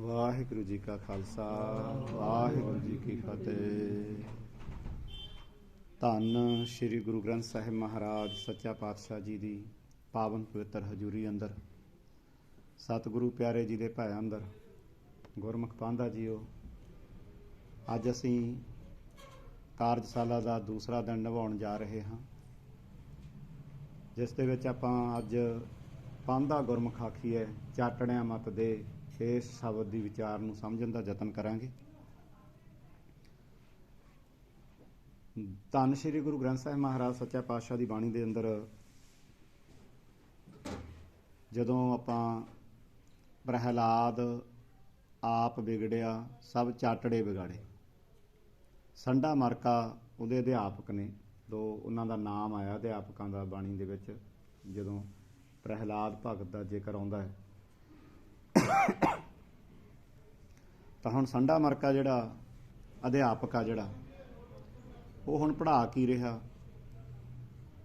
ਵਾਹਿਗੁਰੂ ਜੀ ਕਾ ਖਾਲਸਾ, ਵਾਹਿਗੁਰੂ ਜੀ ਕੀ ਫਤਿਹ। ਧੰਨ ਸ੍ਰੀ ਗੁਰੂ ਗ੍ਰੰਥ ਸਾਹਿਬ ਮਹਾਰਾਜ ਸੱਚਾ ਪਾਤਸ਼ਾਹ ਜੀ ਦੀ ਪਾਵਨ ਪਵਿੱਤਰ ਹਜ਼ੂਰੀ ਅੰਦਰ। ਸਤਿਗੁਰੂ ਪਿਆਰੇ ਜੀ ਦੇ ਭੈ ਅੰਦਰ, ਗੁਰਮੁਖ ਪਾਂਦਾ ਜੀਓ, ਅੱਜ ਅਸੀਂ ਕਾਰਜਸ਼ਾਲਾ ਦਾ ਦੂਸਰਾ ਦਿਨ ਨਿਭਾਉਣ ਜਾ ਰਹੇ ਹਾਂ, ਜਿਸ ਦੇ ਵਿੱਚ ਆਪਾਂ ਅੱਜ ਪਾਂਦਾ ਗੁਰਮੁਖ ਆਖੀਏ ਚਾਟਣਿਆ ਮਤ ਦੇ ਇਸ ਸ਼ਬਦ ਦੀ ਵਿਚਾਰ ਨੂੰ ਸਮਝਣ ਦਾ ਯਤਨ ਕਰਾਂਗੇ। ਧੰਨ ਸ਼੍ਰੀ ਗੁਰੂ ਗ੍ਰੰਥ ਸਾਹਿਬ ਮਹਾਰਾਜ ਸੱਚਾ ਪਾਤਸ਼ਾਹ ਦੀ ਬਾਣੀ ਦੇ ਅੰਦਰ ਜਦੋਂ ਆਪਾਂ ਪ੍ਰਹਿਲਾਦ ਆਪ ਵਿਗੜਿਆ, ਸਭ ਚਾਟੜੇ ਵਿਗਾੜੇ। ਸੰਡਾ ਮਰਕਾ ਉਹਦੇ ਅਧਿਆਪਕ ਨੇ, ਦੋ ਉਹਨਾਂ ਦਾ ਨਾਮ ਆਇਆ ਅਧਿਆਪਕਾਂ ਦਾ ਬਾਣੀ ਦੇ ਵਿੱਚ, ਜਦੋਂ ਪ੍ਰਹਿਲਾਦ ਭਗਤ ਦਾ ਜ਼ਿਕਰ ਆਉਂਦਾ ਹੈ। ਤਾਂ ਹੁਣ ਸੰਡਾ ਮਰਕਾ ਜਿਹੜਾ ਅਧਿਆਪਕ ਆ ਜਿਹੜਾ, ਉਹ ਹੁਣ ਪੜ੍ਹਾ ਕੀ ਰਿਹਾ?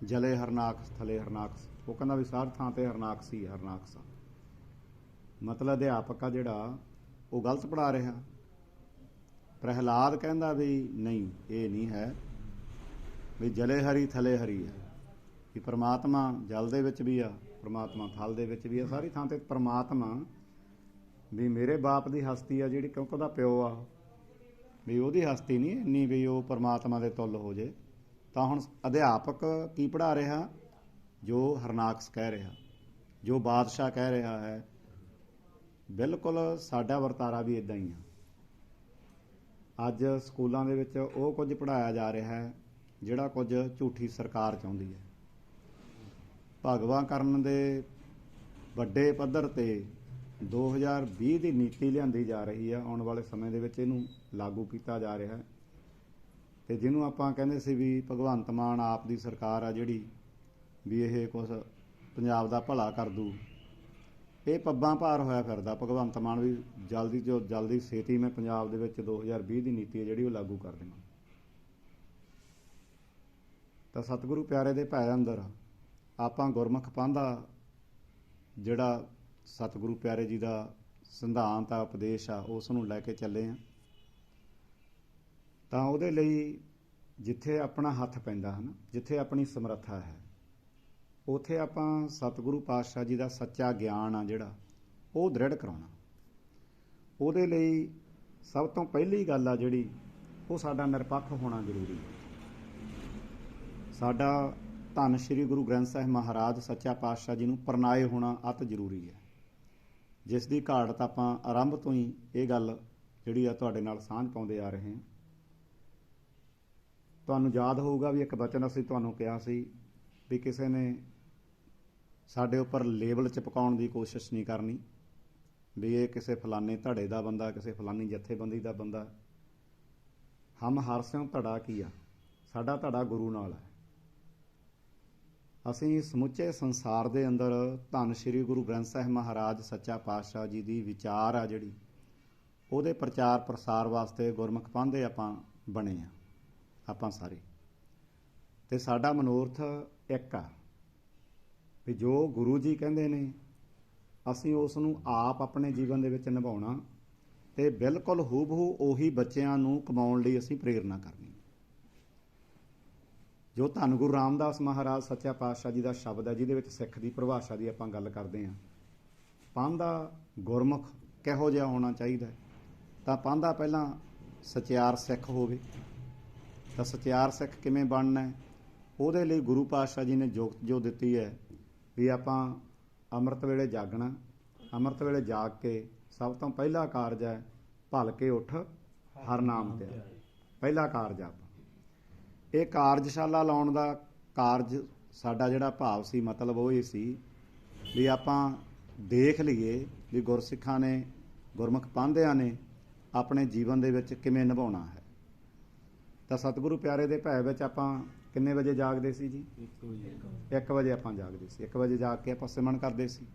ਜਲੇ ਹਰਨਾਕਸ ਥਲੇ ਹਰਨਾਕਸ ਉਹ ਕਹਿੰਦਾ ਵੀ ਸਾਰ ਥਾਂ ਤੇ ਹਰਨਾਕਸ ਹੀ ਹਰਨਾਕਸ ਮਤਲਬ ਅਧਿਆਪਕ ਆ ਜਿਹੜਾ, ਉਹ ਗਲਤ ਪੜ੍ਹਾ ਰਿਹਾ। ਪ੍ਰਹਿਲਾਦ ਕਹਿੰਦਾ ਵੀ ਨਹੀਂ, ਇਹ ਨਹੀਂ ਹੈ ਵੀ ਜਲੇ ਹਰੀ, ਥਲੇ ਹਰੀ ਹੈ। ਵੀ ਪ੍ਰਮਾਤਮਾ ਜਲ ਦੇ ਵਿੱਚ ਵੀ ਆ, ਪ੍ਰਮਾਤਮਾ ਥਲ ਦੇ ਵਿੱਚ ਵੀ ਆ। ਸਾਰੀ ਥਾਂ ਤੇ ਪ੍ਰਮਾਤਮਾ ਵੀ ਮੇਰੇ ਬਾਪ ਦੀ ਹਸਤੀ ਆ ਜਿਹੜੀ ਕਿਉਂਕਿ ਉਹਦਾ ਪਿਓ ਆ। ਵੀ ਉਹਦੀ ਹਸਤੀ ਨਹੀਂ ਇੰਨੀ ਵੀ ਉਹ ਪਰਮਾਤਮਾ ਦੇ ਤੁੱਲ ਹੋ ਜੇ। ਤਾਂ ਹੁਣ ਅਧਿਆਪਕ ਕੀ ਪੜ੍ਹਾ ਰਿਹਾ? ਜੋ ਹਰਨਾਕਸ ਕਹਿ ਰਿਹਾ, ਜੋ ਬਾਦਸ਼ਾਹ ਕਹਿ ਰਿਹਾ ਹੈ। ਬਿਲਕੁਲ ਸਾਡਾ ਵਰਤਾਰਾ ਵੀ ਇਦਾਂ ਹੀ ਆ। ਅੱਜ ਸਕੂਲਾਂ ਦੇ ਵਿੱਚ ਉਹ ਕੁਝ ਪੜਾਇਆ ਜਾ ਰਿਹਾ ਹੈ, ਜਿਹੜਾ ਕੁਝ ਝੂਠੀ ਸਰਕਾਰ ਚਾਹੁੰਦੀ ਹੈ। ਭਗਵਾ ਕਰਨ ਦੇ ਵੱਡੇ ਪੱਧਰ ਤੇ 2020 ਦੀ ਨੀਤੀ ਲਿਆਂਦੀ ਜਾ ਰਹੀ ਹੈ। ਆਉਣ ਵਾਲੇ ਸਮੇਂ ਦੇ ਵਿੱਚ ਇਹਨੂੰ ਲਾਗੂ ਕੀਤਾ ਜਾ ਰਿਹਾ ਹੈ। ਤੇ ਜਿਹਨੂੰ ਆਪਾਂ ਕਹਿੰਦੇ ਸੀ ਵੀ ਭਗਵੰਤ ਮਾਨ ਆਪ ਦੀ ਸਰਕਾਰ ਆ ਜਿਹੜੀ ਵੀ ਇਹ ਕੁਝ ਪੰਜਾਬ ਦਾ ਭਲਾ ਕਰ ਦੂ। ਇਹ ਪੱਬਾਂ ਭਾਰ ਹੋਇਆ ਫਿਰਦਾ। ਭਗਵੰਤ ਮਾਨ ਵੀ ਜਲਦੀ ਤੋਂ ਜਲਦੀ ਛੇਤੀ ਮੈਂ ਪੰਜਾਬ ਦੇ ਵਿੱਚ 2020 ਦੀ ਨੀਤੀ ਹੈ ਜਿਹੜੀ ਉਹ ਲਾਗੂ ਕਰ ਦੇਵਾਂ। ਤਾਂ ਸਤਿਗੁਰੂ ਪਿਆਰੇ ਦੇ ਭੈ ਅੰਦਰ, ਆਪਾਂ ਗੁਰਮੁਖ ਪਾਂਦਾ ਜਿਹੜਾ ਸਤਿਗੁਰੂ ਪਿਆਰੇ ਜੀ ਦਾ ਸਿਧਾਂਤ ਆ, ਉਪਦੇਸ਼ ਆ, ਉਸ ਨੂੰ ਲੈ ਕੇ ਚੱਲੇ ਆ। ਤਾਂ ਉਹਦੇ ਲਈ ਜਿੱਥੇ ਆਪਣਾ ਹੱਥ ਪੈਂਦਾ ਹੈ ਨਾ ਜਿੱਥੇ ਆਪਣੀ ਸਮਰੱਥਾ ਹੈ, ਉਥੇ ਆਪਾਂ ਸਤਿਗੁਰੂ ਪਾਤਸ਼ਾਹ ਜੀ ਦਾ ਸੱਚਾ ਗਿਆਨ ਆ ਜਿਹੜਾ, ਉਹ ਦ੍ਰਿੜ ਕਰਾਉਣਾ। ਉਹਦੇ ਲਈ ਸਭ ਤੋਂ ਪਹਿਲੀ ਗੱਲ ਆ ਜਿਹੜੀ, ਉਹ ਸਾਡਾ ਨਿਰਪੱਖ ਹੋਣਾ ਜ਼ਰੂਰੀ ਹੈ। ਸਾਡਾ ਧੰਨ ਸ਼੍ਰੀ ਗੁਰੂ ਗ੍ਰੰਥ ਸਾਹਿਬ ਮਹਾਰਾਜ ਸੱਚਾ ਪਾਤਸ਼ਾਹ ਜੀ ਨੂੰ ਪਰਨਾਏ ਹੋਣਾ ਅਤ ਜ਼ਰੂਰੀ ਹੈ। ਜਿਸ ਦੀ ਘਾਟ ਤਾਂ ਆਪਾਂ ਆਰੰਭ ਤੋਂ ਹੀ ਇਹ ਗੱਲ ਜਿਹੜੀ ਆ ਤੁਹਾਡੇ ਨਾਲ ਸਾਂਝ ਪਾਉਂਦੇ ਆ ਰਹੇ ਹਾਂ। ਤੁਹਾਨੂੰ ਯਾਦ ਹੋਊਗਾ ਵੀ ਇੱਕ ਬਚਨ ਅਸੀਂ ਤੁਹਾਨੂੰ ਕਿਹਾ ਸੀ ਵੀ ਕਿਸੇ ਨੇ ਸਾਡੇ ਉੱਪਰ ਲੇਬਲ ਚਿਪਕਾਉਣ ਦੀ ਕੋਸ਼ਿਸ਼ ਨਹੀਂ ਕਰਨੀ, ਵੀ ਇਹ ਕਿਸੇ ਫਲਾਣੇ ਧੜੇ ਦਾ ਬੰਦਾ, ਕਿਸੇ ਫਲਾਣੀ ਜਥੇਬੰਦੀ ਦਾ ਬੰਦਾ। ਹਮ ਹਰ ਸਿਉ ਧੜਾ ਕੀ ਆ ਸਾਡਾ ਧੜਾ ਗੁਰੂ ਨਾਲ ਹੈ। ਅਸੀਂ ਸਮੁੱਚੇ ਸੰਸਾਰ ਦੇ ਅੰਦਰ ਧੰਨ ਸ਼੍ਰੀ ਗੁਰੂ ਗ੍ਰੰਥ ਸਾਹਿਬ ਮਹਾਰਾਜ ਸੱਚਾ ਪਾਤਸ਼ਾਹ ਜੀ ਦੀ ਵਿਚਾਰ ਆ ਜਿਹੜੀ, ਉਹਦੇ ਪ੍ਰਚਾਰ ਪ੍ਰਸਾਰ ਵਾਸਤੇ ਗੁਰਮੁਖ ਪਾਂਦੇ ਆਪਾਂ ਬਣੇ ਆ, ਆਪਾਂ ਸਾਰੇ। ਤੇ ਸਾਡਾ ਮਨੋਰਥ ਇੱਕ ਆ, ਵੀ ਜੋ ਗੁਰੂ ਜੀ ਕਹਿੰਦੇ ਨੇ, ਅਸੀਂ ਉਸ ਨੂੰ ਆਪ ਆਪਣੇ ਜੀਵਨ ਦੇ ਵਿੱਚ ਨਿਭਾਉਣਾ ਤੇ ਬਿਲਕੁਲ ਹੂਬਹੂ ਉਹੀ ਬੱਚਿਆਂ ਨੂੰ ਕਮਾਉਣ ਲਈ ਅਸੀਂ ਪ੍ਰੇਰਣਾ ਕਰਨੀ। ਜੋ ਧੰਨ ਗੁਰੂ ਰਾਮਦਾਸ ਮਹਾਰਾਜ ਸੱਚਾ ਪਾਤਸ਼ਾਹ ਜੀ ਦਾ ਸ਼ਬਦ ਹੈ, ਜਿਹਦੇ ਵਿੱਚ ਸਿੱਖ ਦੀ ਪਰਿਭਾਸ਼ਾ ਦੀ ਆਪਾਂ ਗੱਲ ਕਰਦੇ ਹਾਂ। ਪਾਂਦਾ ਗੁਰਮੁਖ ਕਿਹੋ ਜਿਹਾ ਹੋਣਾ ਚਾਹੀਦਾ ਹੈ? ਤਾਂ ਪਾਂਦਾ ਪਹਿਲਾਂ ਸਚਿਆਰ ਸਿੱਖ ਹੋਵੇ। ਤਾਂ ਸਚਿਆਰ ਸਿੱਖ ਕਿਵੇਂ ਬਣਨਾ ਉਹਦੇ ਲਈ ਗੁਰੂ ਪਾਤਸ਼ਾਹ ਜੀ ਨੇ ਜੋਗਤ ਜੋ ਦਿੱਤੀ ਹੈ ਵੀ ਆਪਾਂ ਅੰਮ੍ਰਿਤ ਵੇਲੇ ਜਾਗਣਾ, ਅੰਮ੍ਰਿਤ ਵੇਲੇ ਜਾਗ ਕੇ ਸਭ ਤੋਂ ਪਹਿਲਾ ਕਾਰਜ ਹੈ ਭਲ ਕੇ ਉੱਠ ਹਰ ਨਾਮ ਤੇ ਪਹਿਲਾ ਕਾਰਜ ਆ ਆਪਾਂ ਇਹ ਕਾਰਜਸ਼ਾਲਾ ਲਾਉਣ ਦਾ ਕਾਰਜ ਸਾਡਾ ਜਿਹੜਾ ਭਾਵ ਸੀ ਮਤਲਬ ਉਹ ਇਹ ਸੀ ਵੀ ਆਪਾਂ ਦੇਖ ਲਈਏ ਵੀ ਗੁਰਸਿੱਖਾਂ ਨੇ ਗੁਰਮੁਖ ਪਾਂਧਿਆਂ ਨੇ ਆਪਣੇ ਜੀਵਨ ਦੇ ਵਿੱਚ ਕਿਵੇਂ ਨਿਭਾਉਣਾ ਹੈ। ਤਾਂ ਸਤਿਗੁਰੂ ਪਿਆਰੇ ਦੇ ਭੈ ਵਿੱਚ ਆਪਾਂ ਕਿੰਨੇ ਵਜੇ ਜਾਗਦੇ ਸੀ ਜੀ? 1 ਵਜੇ। ਆਪਾਂ ਜਾਗਦੇ ਸੀ। 1 ਵਜੇ ਜਾਗ ਕੇ ਆਪਾਂ ਸਿਮਰਨ ਕਰਦੇ ਸੀ।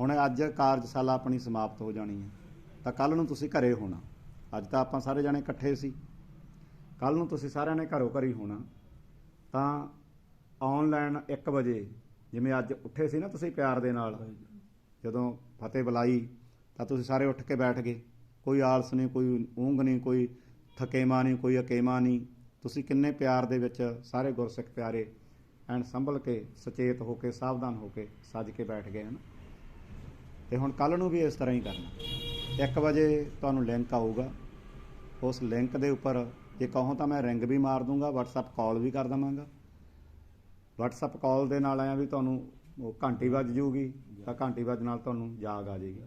ਹੁਣ ਅੱਜ ਕਾਰਜਸ਼ਾਲਾ ਆਪਣੀ ਸਮਾਪਤ ਹੋ ਜਾਣੀ ਹੈ। ਤਾਂ ਕੱਲ ਨੂੰ ਤੁਸੀਂ ਘਰੇ ਹੋਣਾ। ਅੱਜ ਤਾਂ ਆਪਾਂ ਸਾਰੇ ਜਣੇ ਇਕੱਠੇ ਸੀ। ਕੱਲ ਨੂੰ ਤੁਸੀਂ ਸਾਰਿਆਂ ਨੇ ਘਰੋਂ ਘਰੀ ਹੋਣਾ ਤਾਂ ਆਨਲਾਈਨ 1 ਵਜੇ ਜਿਵੇਂ ਅੱਜ ਉੱਠੇ ਸੀ ਨਾ ਤੁਸੀਂ ਪਿਆਰ ਦੇ ਨਾਲ ਜਦੋਂ ਫਤਿਹ ਬੁਲਾਈ ਤਾਂ ਤੁਸੀਂ ਸਾਰੇ ਉੱਠ ਕੇ ਬੈਠ ਗਏ। ਕੋਈ ਆਲਸ ਨਹੀਂ ਕੋਈ ਊਂਘ ਨਹੀਂ ਕੋਈ ਥਕੇਮਾ ਨਹੀਂ ਕੋਈ ਅਕੇਮਾ ਨਹੀਂ। ਤੁਸੀਂ ਕਿੰਨੇ ਪਿਆਰ ਦੇ ਵਿੱਚ ਸਾਰੇ ਗੁਰਸਿੱਖ ਪਿਆਰੇ ਐਨ ਸੰਭਲ ਕੇ ਸੁਚੇਤ ਹੋ ਕੇ ਸਾਵਧਾਨ ਹੋ ਕੇ ਸੱਜ ਕੇ ਬੈਠ ਗਏ ਹਨ। ਤੇ ਹੁਣ ਕੱਲ ਨੂੰ ਵੀ ਇਸ ਤਰ੍ਹਾਂ ਹੀ ਕਰਨਾ। 1 ਵਜੇ ਤੁਹਾਨੂੰ ਲਿੰਕ ਆਊਗਾ। ਉਸ ਲਿੰਕ ਦੇ ਉੱਪਰ ਜੇ ਕਹੋ ਤਾਂ ਮੈਂ ਰਿੰਗ ਵੀ ਮਾਰ ਦੂੰਗਾ, WhatsApp ਕਾਲ ਵੀ ਕਰ ਦਵਾਂਗਾ। WhatsApp ਕਾਲ ਦੇ ਨਾਲ ਆਇਆ ਵੀ ਤੁਹਾਨੂੰ ਉਹ ਘੰਟੀ ਵੱਜ ਜੂਗੀ, ਤਾਂ ਘੰਟੀ ਵੱਜ ਨਾਲ ਤੁਹਾਨੂੰ ਜਾਗ ਆ ਜਾਏਗੀ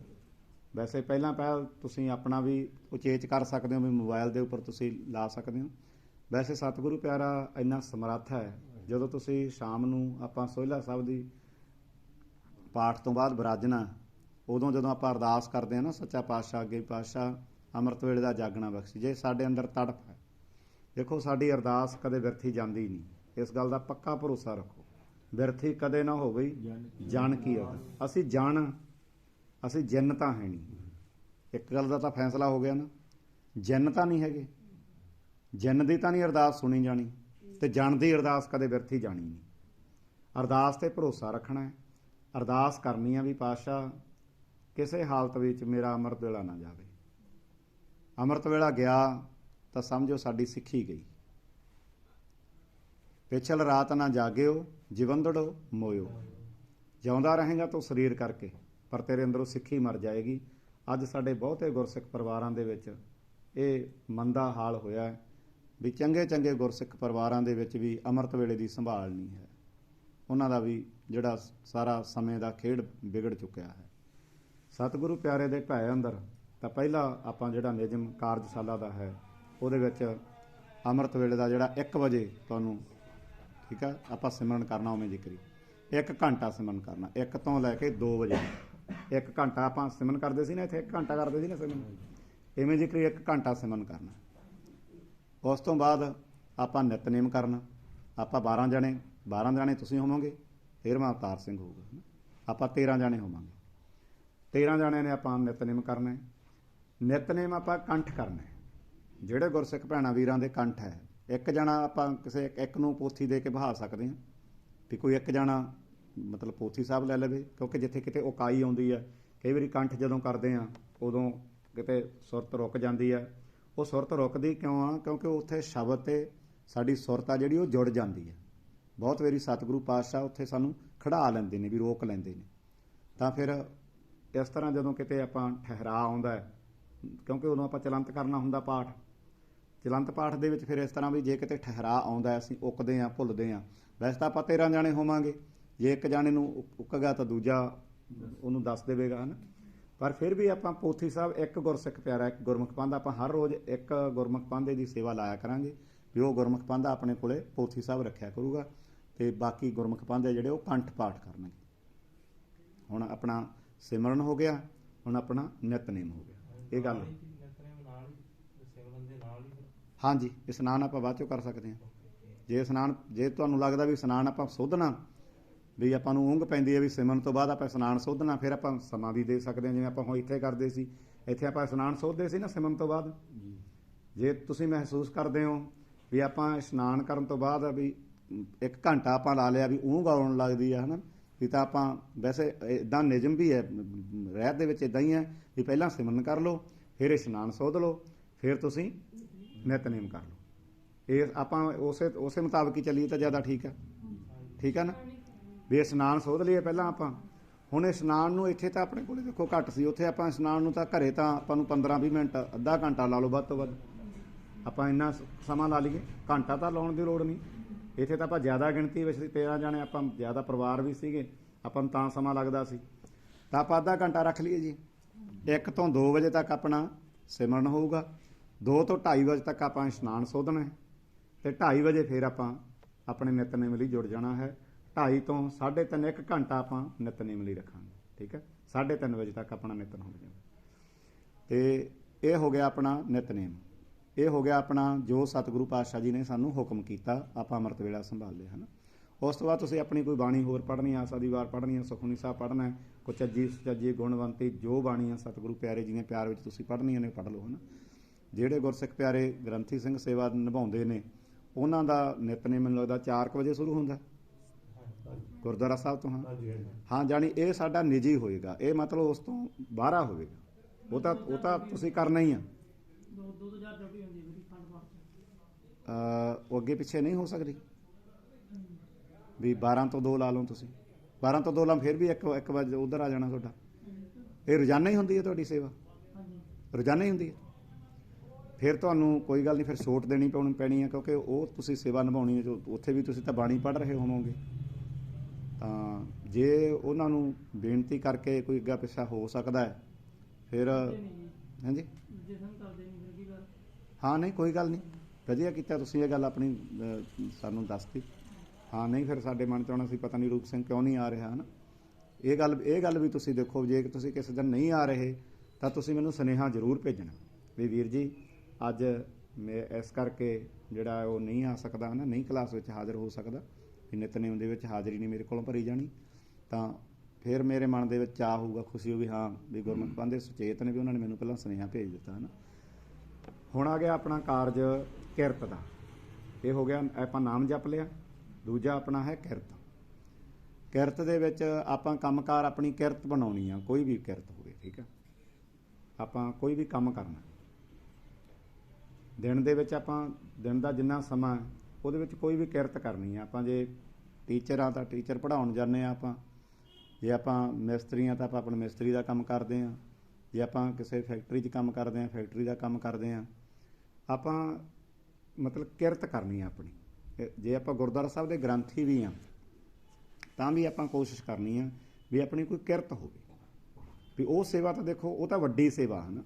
ਵੈਸੇ ਪਹਿਲਾਂ ਪਹਿਲ ਤੁਸੀਂ ਆਪਣਾ ਵੀ ਉਚੇਚ ਕਰ ਸਕਦੇ ਹੋ ਵੀ ਮੋਬਾਈਲ ਦੇ ਉੱਪਰ ਤੁਸੀਂ ਲਾ ਸਕਦੇ ਹੋ। ਵੈਸੇ ਸਤਿਗੁਰੂ ਪਿਆਰਾ ਇੰਨਾ ਸਮਰੱਥ ਹੈ। ਜਦੋਂ ਤੁਸੀਂ ਸ਼ਾਮ ਨੂੰ ਆਪਾਂ ਸੋਹਿਲਾ ਸਾਹਿਬ ਦੀ ਪਾਠ ਤੋਂ ਬਾਅਦ ਬਰਾਜਣਾ ਉਦੋਂ ਜਦੋਂ ਆਪਾਂ ਅਰਦਾਸ ਕਰਦੇ ਹਾਂ ਨਾ, ਸੱਚਾ ਪਾਤਸ਼ਾਹ, ਅੱਗੇ ਪਾਤਸ਼ਾਹ, ਅੰਮ੍ਰਿਤ ਵੇਲੇ ਦਾ ਜਾਗਣਾ ਬਖਸ਼ੀ, ਜੇ ਸਾਡੇ ਅੰਦਰ ਤੜਫ ਹੈ ਦੇਖੋ, ਸਾਡੀ ਅਰਦਾਸ ਕਦੇ ਵਿਅਰਥੀ ਜਾਂਦੀ ਨਹੀਂ। ਇਸ ਗੱਲ ਦਾ ਪੱਕਾ ਭਰੋਸਾ ਰੱਖੋ। ਵਿਰਥੀ ਕਦੇ ਨਾ ਹੋਵੇ ਜਾਣ ਕੀ ਅਰਦਾਸ ਅਸੀਂ ਜਾਣ, ਅਸੀਂ ਜਿੰਨ ਤਾਂ ਹੈ ਨਹੀਂ। ਇੱਕ ਗੱਲ ਦਾ ਤਾਂ ਫੈਸਲਾ ਹੋ ਗਿਆ ਨਾ। ਜਿੰਨ ਤਾਂ ਨਹੀਂ ਹੈਗੇ। ਜਿੰਨ ਦੀ ਤਾਂ ਨਹੀਂ ਅਰਦਾਸ ਸੁਣੀ ਜਾਣੀ ਤੇ ਜਨ ਦੀ ਅਰਦਾਸ ਕਦੇ ਵਿਅਰਥੀ ਜਾਣੀ ਨਹੀਂ। ਅਰਦਾਸ ਤੇ ਭਰੋਸਾ ਰੱਖਣਾ ਹੈ। ਅਰਦਾਸ ਕਰਨੀ ਆ ਵੀ ਪਾਤਸ਼ਾਹ, ਕਿਸੇ ਹਾਲਤ ਵਿੱਚ ਮੇਰਾ ਅੰਮ੍ਰਿਤ ਵੇਲਾ ਨਾ ਜਾਵੇ। ਅੰਮ੍ਰਿਤ ਵੇਲਾ ਗਿਆ ਤਾਂ ਸਮਝੋ ਸਾਡੀ ਸਿੱਖੀ ਗਈ। ਪਿਛਲ ਰਾਤ ਨਾ ਜਾਗਿਓ ਜੀਵੰਦੜੋ ਮੋਇਓ। ਜਿਉਂਦਾ ਰਹੇਗਾ ਤੂੰ ਸਰੀਰ ਕਰਕੇ, ਪਰ ਤੇਰੇ ਅੰਦਰੋਂ ਸਿੱਖੀ ਮਰ ਜਾਏਗੀ। ਅੱਜ ਸਾਡੇ ਬਹੁਤੇ ਗੁਰਸਿੱਖ ਪਰਿਵਾਰਾਂ ਦੇ ਵਿੱਚ ਇਹ ਮੰਦਾ ਹਾਲ ਹੋਇਆ ਵੀ ਚੰਗੇ ਚੰਗੇ ਗੁਰਸਿੱਖ ਪਰਿਵਾਰਾਂ ਦੇ ਵਿੱਚ ਵੀ ਅੰਮ੍ਰਿਤ ਵੇਲੇ ਦੀ ਸੰਭਾਲ ਨਹੀਂ ਹੈ। ਉਹਨਾਂ ਦਾ ਵੀ ਜਿਹੜਾ ਸਾਰਾ ਸਮੇਂ ਦਾ ਖੇਡ ਵਿਗੜ ਚੁੱਕਿਆ ਹੈ। ਸਤਿਗੁਰੂ ਪਿਆਰੇ ਦੇ ਭੈ ਅੰਦਰ ਤਾਂ ਪਹਿਲਾ ਆਪਾਂ ਜਿਹੜਾ ਨਿਯਮ ਕਾਰਜਸ਼ਾਲਾ ਦਾ ਹੈ ਉਹਦੇ ਵਿੱਚ ਅੰਮ੍ਰਿਤ ਵੇਲੇ ਦਾ ਜਿਹੜਾ 1 ਵਜੇ ਤੁਹਾਨੂੰ, ਠੀਕ ਆ, ਆਪਾਂ ਸਿਮਰਨ ਕਰਨਾ ਉਵੇਂ ਜ਼ਿਕਰੀ 1 ਘੰਟਾ ਸਿਮਰਨ ਕਰਨਾ 1 ਤੋਂ ਲੈ ਕੇ 2 ਵਜੇ। 1 ਘੰਟਾ ਆਪਾਂ ਸਿਮਰਨ ਕਰਦੇ ਸੀ ਨਾ ਇੱਥੇ 1 ਘੰਟਾ ਕਰਦੇ ਸੀ ਨਾ ਸਿਮਰਨ। ਇਵੇਂ ਜ਼ਿਕਰੀ 1 ਘੰਟਾ ਸਿਮਰਨ ਕਰਨਾ। ਉਸ ਤੋਂ ਬਾਅਦ ਆਪਾਂ ਨਿਤਨੇਮ ਕਰਨਾ। ਆਪਾਂ 12 ਜਣੇ 12 ਜਣੇ ਤੁਸੀਂ ਹੋਵੋਗੇ 13ਵਾਂ ਅਵਤਾਰ ਸਿੰਘ ਹੋਊਗਾ। ਹਨਾ। ਆਪਾਂ 13 ਜਣੇ ਹੋਵਾਂਗੇ। 13 ਜਣਿਆਂ ਨੇ ਆਪਾਂ ਨਿਤਨੇਮ ਕਰਨਾ ਹੈ। ਨਿਤਨੇਮ ਆਪਾਂ ਕੰਠ ਕਰਨਾ ਹੈ। ਜਿਹੜੇ ਗੁਰਸਿੱਖ ਭੈਣਾਂ ਵੀਰਾਂ ਦੇ ਕੰਠ ਹੈ, ਇੱਕ ਜਣਾ ਆਪਾਂ ਕਿਸੇ ਇੱਕ ਨੂੰ ਪੋਥੀ ਦੇ ਕੇ ਬਹਾ ਸਕਦੇ ਹਾਂ ਵੀ ਕੋਈ ਇੱਕ ਜਣਾ ਮਤਲਬ ਪੋਥੀ ਸਾਹਿਬ ਲੈ ਲਵੇ, ਕਿਉਂਕਿ ਜਿੱਥੇ ਕਿਤੇ ਉਕਾਈ ਆਉਂਦੀ ਹੈ, ਕਈ ਵਾਰੀ ਕੰਠ ਜਦੋਂ ਕਰਦੇ ਆ ਉਦੋਂ ਕਿਤੇ ਸੁਰਤ ਰੁਕ ਜਾਂਦੀ ਹੈ। ਉਹ ਸੁਰਤ ਰੁਕਦੀ ਕਿਉਂ ਆ? ਕਿਉਂਕਿ ਉੱਥੇ ਸ਼ਬਦ ਤੇ ਸਾਡੀ ਸੁਰਤ ਆ ਜਿਹੜੀ ਉਹ ਜੁੜ ਜਾਂਦੀ ਹੈ। ਬਹੁਤ ਵਾਰੀ ਸਤਿਗੁਰੂ ਪਾਤਸ਼ਾਹ ਉੱਥੇ ਸਾਨੂੰ ਖੜਾ ਲੈਂਦੇ ਨੇ ਵੀ ਰੋਕ ਲੈਂਦੇ ਨੇ। ਤਾਂ ਫਿਰ ਇਸ ਤਰ੍ਹਾਂ ਜਦੋਂ ਕਿਤੇ ਆਪਾਂ ਠਹਿਰਾ ਆਉਂਦਾ ਕਿਉਂਕਿ ਉਦੋਂ ਆਪਾਂ ਚਲੰਤ ਕਰਨਾ ਹੁੰਦਾ ਪਾਠ ਚਲੰਤ ਪਾਠ ਦੇ ਵਿੱਚ ਫਿਰ ਇਸ ਤਰ੍ਹਾਂ ਵੀ ਜੇ ਕਿਤੇ ਠਹਿਰਾ ਆਉਂਦਾ ਅਸੀਂ ਉੱਕਦੇ ਆ ਭੁੱਲਦੇ ਆ ਵੈਸੇ ਤਾਂ ਆਪਾਂ 13 ਜਾਣੇ ਹੋਵਾਂਗੇ। ਜੇ ਇੱਕ ਜਾਣੇ ਨੂੰ ਉੱਕ- ਉੱਕਗਾ ਤਾਂ ਦੂਜਾ ਉਹਨੂੰ ਦੱਸ ਦੇਵੇਗਾ, ਹਨਾ? ਪਰ ਫਿਰ ਵੀ ਆਪਾਂ ਪੋਥੀ ਸਾਹਿਬ ਇੱਕ ਗੁਰਸਿੱਖ ਪਿਆਰਾ, ਇੱਕ ਗੁਰਮੁਖ ਪੰਧ ਆਪਾਂ ਹਰ ਰੋਜ਼ ਇੱਕ ਗੁਰਮੁਖ ਪੰਧੇ ਦੀ ਸੇਵਾ ਲਾਇਆ ਕਰਾਂਗੇ ਵੀ ਉਹ ਗੁਰਮੁਖ ਪੰਧਾ ਆਪਣੇ ਕੋਲੇ ਪੋਥੀ ਸਾਹਿਬ ਰੱਖਿਆ ਕਰੂਗਾ ਤੇ ਬਾਕੀ ਗੁਰਮੁਖ ਪੰਧੇ ਜਿਹੜੇ ਉਹ ਕੰਠ ਪਾਠ ਕਰਨਗੇ। ਹੁਣ ਆਪਣਾ ਸਿਮਰਨ ਹੋ ਗਿਆ, ਹੁਣ ਆਪਣਾ ਨਿਤਨੇਮ ਹੋ ਗਿਆ। ਇਹ ਗੱਲ ਹੈ। ਨਿਤਨੇਮ ਨਾਲ ਹੀ ਸਿਮਰਨ ਦੇ ਨਾਲ ਹੀ ਫਿਰ ਹਾਂਜੀ ਇਸ਼ਨਾਨ ਆਪਾਂ ਬਾਅਦ ਚੋਂ ਕਰ ਸਕਦੇ ਹਾਂ। ਜੇ ਇਸ਼ਨਾਨ, ਜੇ ਤੁਹਾਨੂੰ ਲੱਗਦਾ ਵੀ ਇਸ਼ਨਾਨ ਆਪਾਂ ਸੋਧਣਾ, ਵੀ ਆਪਾਂ ਨੂੰ ਉਂਘ ਪੈਂਦੀ ਹੈ ਵੀ ਸਿਮਰਨ ਤੋਂ ਬਾਅਦ ਆਪਾਂ ਇਸ਼ਨਾਨ ਸੋਧਣਾ, ਫਿਰ ਆਪਾਂ ਸਮਾਂ ਵੀ ਦੇ ਸਕਦੇ ਹਾਂ, ਜਿਵੇਂ ਆਪਾਂ ਹੁਣ ਇੱਥੇ ਕਰਦੇ ਸੀ। ਇੱਥੇ ਆਪਾਂ ਇਸ਼ਨਾਨ ਸੋਧਦੇ ਸੀ ਨਾ ਸਿਮਰਨ ਤੋਂ ਬਾਅਦ। ਜੇ ਤੁਸੀਂ ਮਹਿਸੂਸ ਕਰਦੇ ਹੋ ਵੀ ਆਪਾਂ ਇਸ਼ਨਾਨ ਕਰਨ ਤੋਂ ਬਾਅਦ ਵੀ ਇੱਕ ਘੰਟਾ ਆਪਾਂ ਲਾ ਲਿਆ ਵੀ ਉਂਘ ਆਉਣ ਲੱਗਦੀ ਆ ਹਨਾ? ਵੀ ਤਾਂ ਆਪਾਂ ਵੈਸੇ ਇਦਾਂ ਨਿਯਮ ਵੀ ਹੈ, ਰਹਿਤ ਦੇ ਵਿੱਚ ਇਦਾਂ ਹੀ ਹੈ ਵੀ ਪਹਿਲਾਂ ਸਿਮਰਨ ਕਰ ਲਓ, ਫਿਰ ਇਸ਼ਨਾਨ ਸੋਧ ਲਓ, ਫਿਰ ਤੁਸੀਂ ਨਿਤਨੇਮ ਕਰ ਲਓ। ਇਹ ਆਪਾਂ ਉਸੇ ਉਸੇ ਮੁਤਾਬਕ ਹੀ ਚੱਲੀਏ ਤਾਂ ਜ਼ਿਆਦਾ ਠੀਕ ਹੈ। ਠੀਕ ਹੈ ਨਾ? ਵੀ ਇਸ਼ਨਾਨ ਸੋਧ ਲਈਏ ਪਹਿਲਾਂ ਆਪਾਂ। ਹੁਣ ਇਸ਼ਨਾਨ ਨੂੰ ਇੱਥੇ ਤਾਂ ਆਪਣੇ ਕੋਲੇ ਦੇਖੋ ਘੱਟ ਸੀ। ਉੱਥੇ ਆਪਾਂ ਇਸ਼ਨਾਨ ਨੂੰ ਤਾਂ ਘਰੇ ਤਾਂ ਆਪਾਂ ਨੂੰ 15-20 ਮਿੰਟ, ਅੱਧਾ ਘੰਟਾ ਲਾ ਲਓ ਵੱਧ ਤੋਂ ਵੱਧ। ਆਪਾਂ ਇੰਨਾ ਸ- ਸਮਾਂ ਲਾ ਲਈਏ। ਘੰਟਾ ਤਾਂ ਲਾਉਣ ਦੀ ਲੋੜ ਨਹੀਂ। ਇੱਥੇ ਤਾਂ ਆਪਾਂ ਜ਼ਿਆਦਾ ਗਿਣਤੀ ਵਿੱਚ ਸੀ 13 ਜਾਣੇ ਆਪਾਂ, ਜ਼ਿਆਦਾ ਪਰਿਵਾਰ ਵੀ ਸੀਗੇ। ਆਪਾਂ ਨੂੰ ਤਾਂ ਸਮਾਂ ਲੱਗਦਾ ਸੀ। ਤਾਂ ਆਪਾਂ ਅੱਧਾ ਘੰਟਾ ਰੱਖ ਲਈਏ ਜੀ। 1 ਤੋਂ 2 ਵਜੇ ਤੱਕ ਆਪਣਾ ਸਿਮਰਨ ਹੋਊਗਾ। 2 ਤੋਂ 2:30 ਵਜੇ ਤੱਕ ਆਪਾਂ ਇਸ਼ਨਾਨ ਸੋਧਣਾ ਹੈ ਤੇ 2:30 ਵਜੇ ਫਿਰ ਆਪਾਂ ਆਪਣੇ ਨਿਤਨੇਮ ਲਈ ਜੁੜ ਜਾਣਾ ਹੈ। 2:30 ਤੋਂ 3:30 1 ਘੰਟਾ ਆਪਾਂ ਨਿਤਨੇਮ ਲਈ ਰੱਖਾਂਗੇ, ਠੀਕ ਹੈ? 3:30 ਵਜੇ ਤੱਕ ਆਪਣਾ ਨਿਤਨ ਹੋ ਜਾਣਾ ਤੇ ਇਹ ਹੋ ਗਿਆ ਆਪਣਾ ਨਿਤਨੇਮ। ਇਹ ਹੋ ਗਿਆ ਆਪਣਾ ਜੋ ਸਤਿਗੁਰੂ ਪਾਤਸ਼ਾਹ ਜੀ ਨੇ ਸਾਨੂੰ ਹੁਕਮ ਕੀਤਾ, ਆਪਾਂ ਅੰਮ੍ਰਿਤ ਵੇਲਾ ਸੰਭਾਲਿਆ ਹਨਾ? ਉਸ ਤੋਂ ਬਾਅਦ ਤੁਸੀਂ ਆਪਣੀ ਕੋਈ ਬਾਣੀ ਹੋਰ ਪੜ੍ਹਨੀ ਆ ਆਸਾ ਦੀ ਵਾਰ ਪੜ੍ਹਨੀ ਆ ਸੁਖਮਨੀ ਸਾਹਿਬ ਪੜ੍ਹਨਾ ਹੈ, ਕੋਈ ਚੱਜੀ ਸੁਚੱਜੀ ਗੁਣਵੰਤੀ ਜੋ ਬਾਣੀ ਆ ਸਤਿਗੁਰੂ ਪਿਆਰੇ ਜੀ ਨੇ ਪਿਆਰ ਵਿੱਚ ਤੁਸੀਂ ਪੜ੍ਹਨੀਆਂ ਨੇ, ਪੜ੍ਹ ਲਓ, ਹਨਾ? ਜਿਹੜੇ ਗੁਰਸਿੱਖ ਪਿਆਰੇ ਗ੍ਰੰਥੀ ਸਿੰਘ ਸੇਵਾ ਨਿਭਾਉਂਦੇ ਨੇ ਉਹਨਾਂ ਦਾ ਨਿਤਨੇਮ ਮੈਨੂੰ ਲੱਗਦਾ 4 ਵਜੇ ਸ਼ੁਰੂ ਹੁੰਦਾ। ਗੁਰਦੁਆਰਾ ਸਾਹਿਬ ਤੋਂ ਹਾਂ। ਹਾਂ ਜਾਣੀ ਇਹ ਸਾਡਾ ਨਿੱਜੀ ਹੋਏਗਾ। ਇਹ ਮਤਲਬ ਉਸ ਤੋਂ ਬਾਹਰਾ ਹੋਵੇਗਾ। ਉਹ ਤਾਂ ਉਹ ਤਾਂ ਤੁਸੀਂ ਕਰਨਾ ਹੀ ਆ। ਉਹ ਅੱਗੇ ਪਿੱਛੇ ਨਹੀਂ ਹੋ ਸਕਦੀ। ਵੀ 12 ਤੋਂ 2 ਲਾ ਲਓ ਤੁਸੀਂ। 12 ਤੋਂ 2 ਲਾ ਫਿਰ ਵੀ ਇੱਕ ਇੱਕ ਵਜੇ ਉਧਰ ਆ ਜਾਣਾ ਤੁਹਾਡਾ। ਇਹ ਰੋਜ਼ਾਨਾ ਹੀ ਹੁੰਦੀ ਹੈ ਤੁਹਾਡੀ ਸੇਵਾ? ਹਾਂਜੀ। ਰੋਜ਼ਾਨਾ ਹੀ ਹੁੰਦੀ ਹੈ? ਫਿਰ ਤੁਹਾਨੂੰ ਕੋਈ ਗੱਲ ਨਹੀਂ ਫਿਰ ਛੋਟ ਦੇਣੀ ਪੈਣੀ ਪੈਣੀ ਹੈ ਕਿਉਂਕਿ ਉਹ ਤੁਸੀਂ ਸੇਵਾ ਨਿਭਾਉਣੀ ਹੈ ਜੋ ਉੱਥੇ ਵੀ ਤੁਸੀਂ ਤਾਂ ਬਾਣੀ ਪੜ੍ਹ ਰਹੇ ਹੋਵੋਗੇ। ਤਾਂ ਜੇ ਉਹਨਾਂ ਨੂੰ ਬੇਨਤੀ ਕਰਕੇ ਕੋਈ ਅੱਗਾ ਪਿੱਛਾ ਹੋ ਸਕਦਾ ਹੈ ਫਿਰ ਹਾਂਜੀ? ਹਾਂ ਨਹੀਂ ਕੋਈ ਗੱਲ ਨਹੀਂ। ਵਧੀਆ ਕੀਤਾ ਤੁਸੀਂ ਇਹ ਗੱਲ ਆਪਣੀ ਸਾਨੂੰ ਦੱਸਤੀ। ਹਾਂ ਨਹੀਂ ਫਿਰ ਸਾਡੇ ਮਨ ਚ ਆਉਣਾ ਸੀ ਪਤਾ ਨਹੀਂ ਰੂਪ ਸਿੰਘ ਕਿਉਂ ਨਹੀਂ ਆ ਰਿਹਾ ਹਨ? ਇਹ ਗੱਲ ਇਹ ਗੱਲ ਵੀ ਤੁਸੀਂ ਦੇਖੋ ਜੇ ਤੁਸੀਂ ਕਿਸੇ ਦਿਨ ਨਹੀਂ ਆ ਰਹੇ ਤਾਂ ਤੁਸੀਂ ਮੈਨੂੰ ਸੁਨੇਹਾ ਜ਼ਰੂਰ ਭੇਜਣਾ। ਵੀ ਵੀਰ ਜੀ ਅੱਜ ਮੈਂ ਇਸ ਕਰਕੇ ਜਿਹੜਾ ਉਹ ਨਹੀਂ ਆ ਸਕਦਾ ਹਨਾ ਨਹੀਂ ਕਲਾਸ ਵਿੱਚ ਹਾਜ਼ਰ ਹੋ ਸਕਦਾ ਵੀ ਨਿਤਨੇਮ ਦੇ ਵਿੱਚ ਹਾਜ਼ਰੀ ਨਹੀਂ ਮੇਰੇ ਕੋਲੋਂ ਭਰੀ ਜਾਣੀ। ਤਾਂ ਫਿਰ ਮੇਰੇ ਮਨ ਦੇ ਵਿੱਚ ਚਾਹ ਹੋਊਗਾ ਖੁਸ਼ੀ ਹੋਊਗੀ ਹਾਂ ਵੀ ਗੁਰਮੁਖ ਬੰਦੇ ਸੁਚੇਤ ਨੇ ਵੀ ਉਹਨਾਂ ਨੇ ਮੈਨੂੰ ਪਹਿਲਾਂ ਸੁਨੇਹਾ ਭੇਜ ਦਿੱਤਾ ਹਨਾ। ਹੁਣ ਆ ਗਿਆ ਆਪਣਾ ਕਾਰਜ ਕਿਰਤ ਦਾ। ਇਹ ਹੋ ਗਿਆ ਆਪਾਂ ਨਾਮ ਜਪ ਲਿਆ ਦੂਜਾ ਆਪਣਾ ਹੈ ਕਿਰਤ। ਕਿਰਤ ਦੇ ਵਿੱਚ ਆਪਾਂ ਕੰਮਕਾਰ ਆਪਣੀ ਕਿਰਤ ਬਣਾਉਣੀ ਆ ਕੋਈ ਵੀ ਕਿਰਤ ਹੋਵੇ ਠੀਕ ਹੈ ਆਪਾਂ ਕੋਈ ਵੀ ਕੰਮ ਕਰਨਾ ਦਿਨ ਦੇ ਵਿੱਚ ਆਪਾਂ ਦਿਨ ਦਾ ਜਿੰਨਾ ਸਮਾਂ ਉਹਦੇ ਵਿੱਚ ਕੋਈ ਵੀ ਕਿਰਤ ਕਰਨੀ ਆ ਆਪਾਂ ਜੇ ਟੀਚਰ ਆ ਤਾਂ ਟੀਚਰ ਪੜਾਉਣ ਜਾਂਦੇ ਆ ਆਪਾਂ। ਜੇ ਆਪਾਂ ਮਿਸਤਰੀ ਆ ਤਾਂ ਆਪਾਂ ਆਪਣਾ ਮਿਸਤਰੀ ਦਾ ਕੰਮ ਕਰਦੇ ਆ ਜੇ ਆਪਾਂ ਕਿਸੇ ਫੈਕਟਰੀ 'ਚ ਕੰਮ ਕਰਦੇ ਆ ਫੈਕਟਰੀ ਦਾ ਕੰਮ ਕਰਦੇ ਆ ਆਪਾਂ ਮਤਲਬ ਕਿਰਤ ਕਰਨੀ ਆ ਆਪਣੀ। ਜੇ ਆਪਾਂ ਗੁਰਦੁਆਰਾ ਸਾਹਿਬ ਦੇ ਗ੍ਰੰਥੀ ਵੀ ਆ ਤਾਂ ਵੀ ਆਪਾਂ ਕੋਸ਼ਿਸ਼ ਕਰਨੀ ਆ ਵੀ ਆਪਣੀ ਕੋਈ ਕਿਰਤ ਹੋਵੇ। ਵੀ ਉਹ ਸੇਵਾ ਤਾਂ ਦੇਖੋ, ਉਹ ਤਾਂ ਵੱਡੀ ਸੇਵਾ ਹੈ ਨਾ।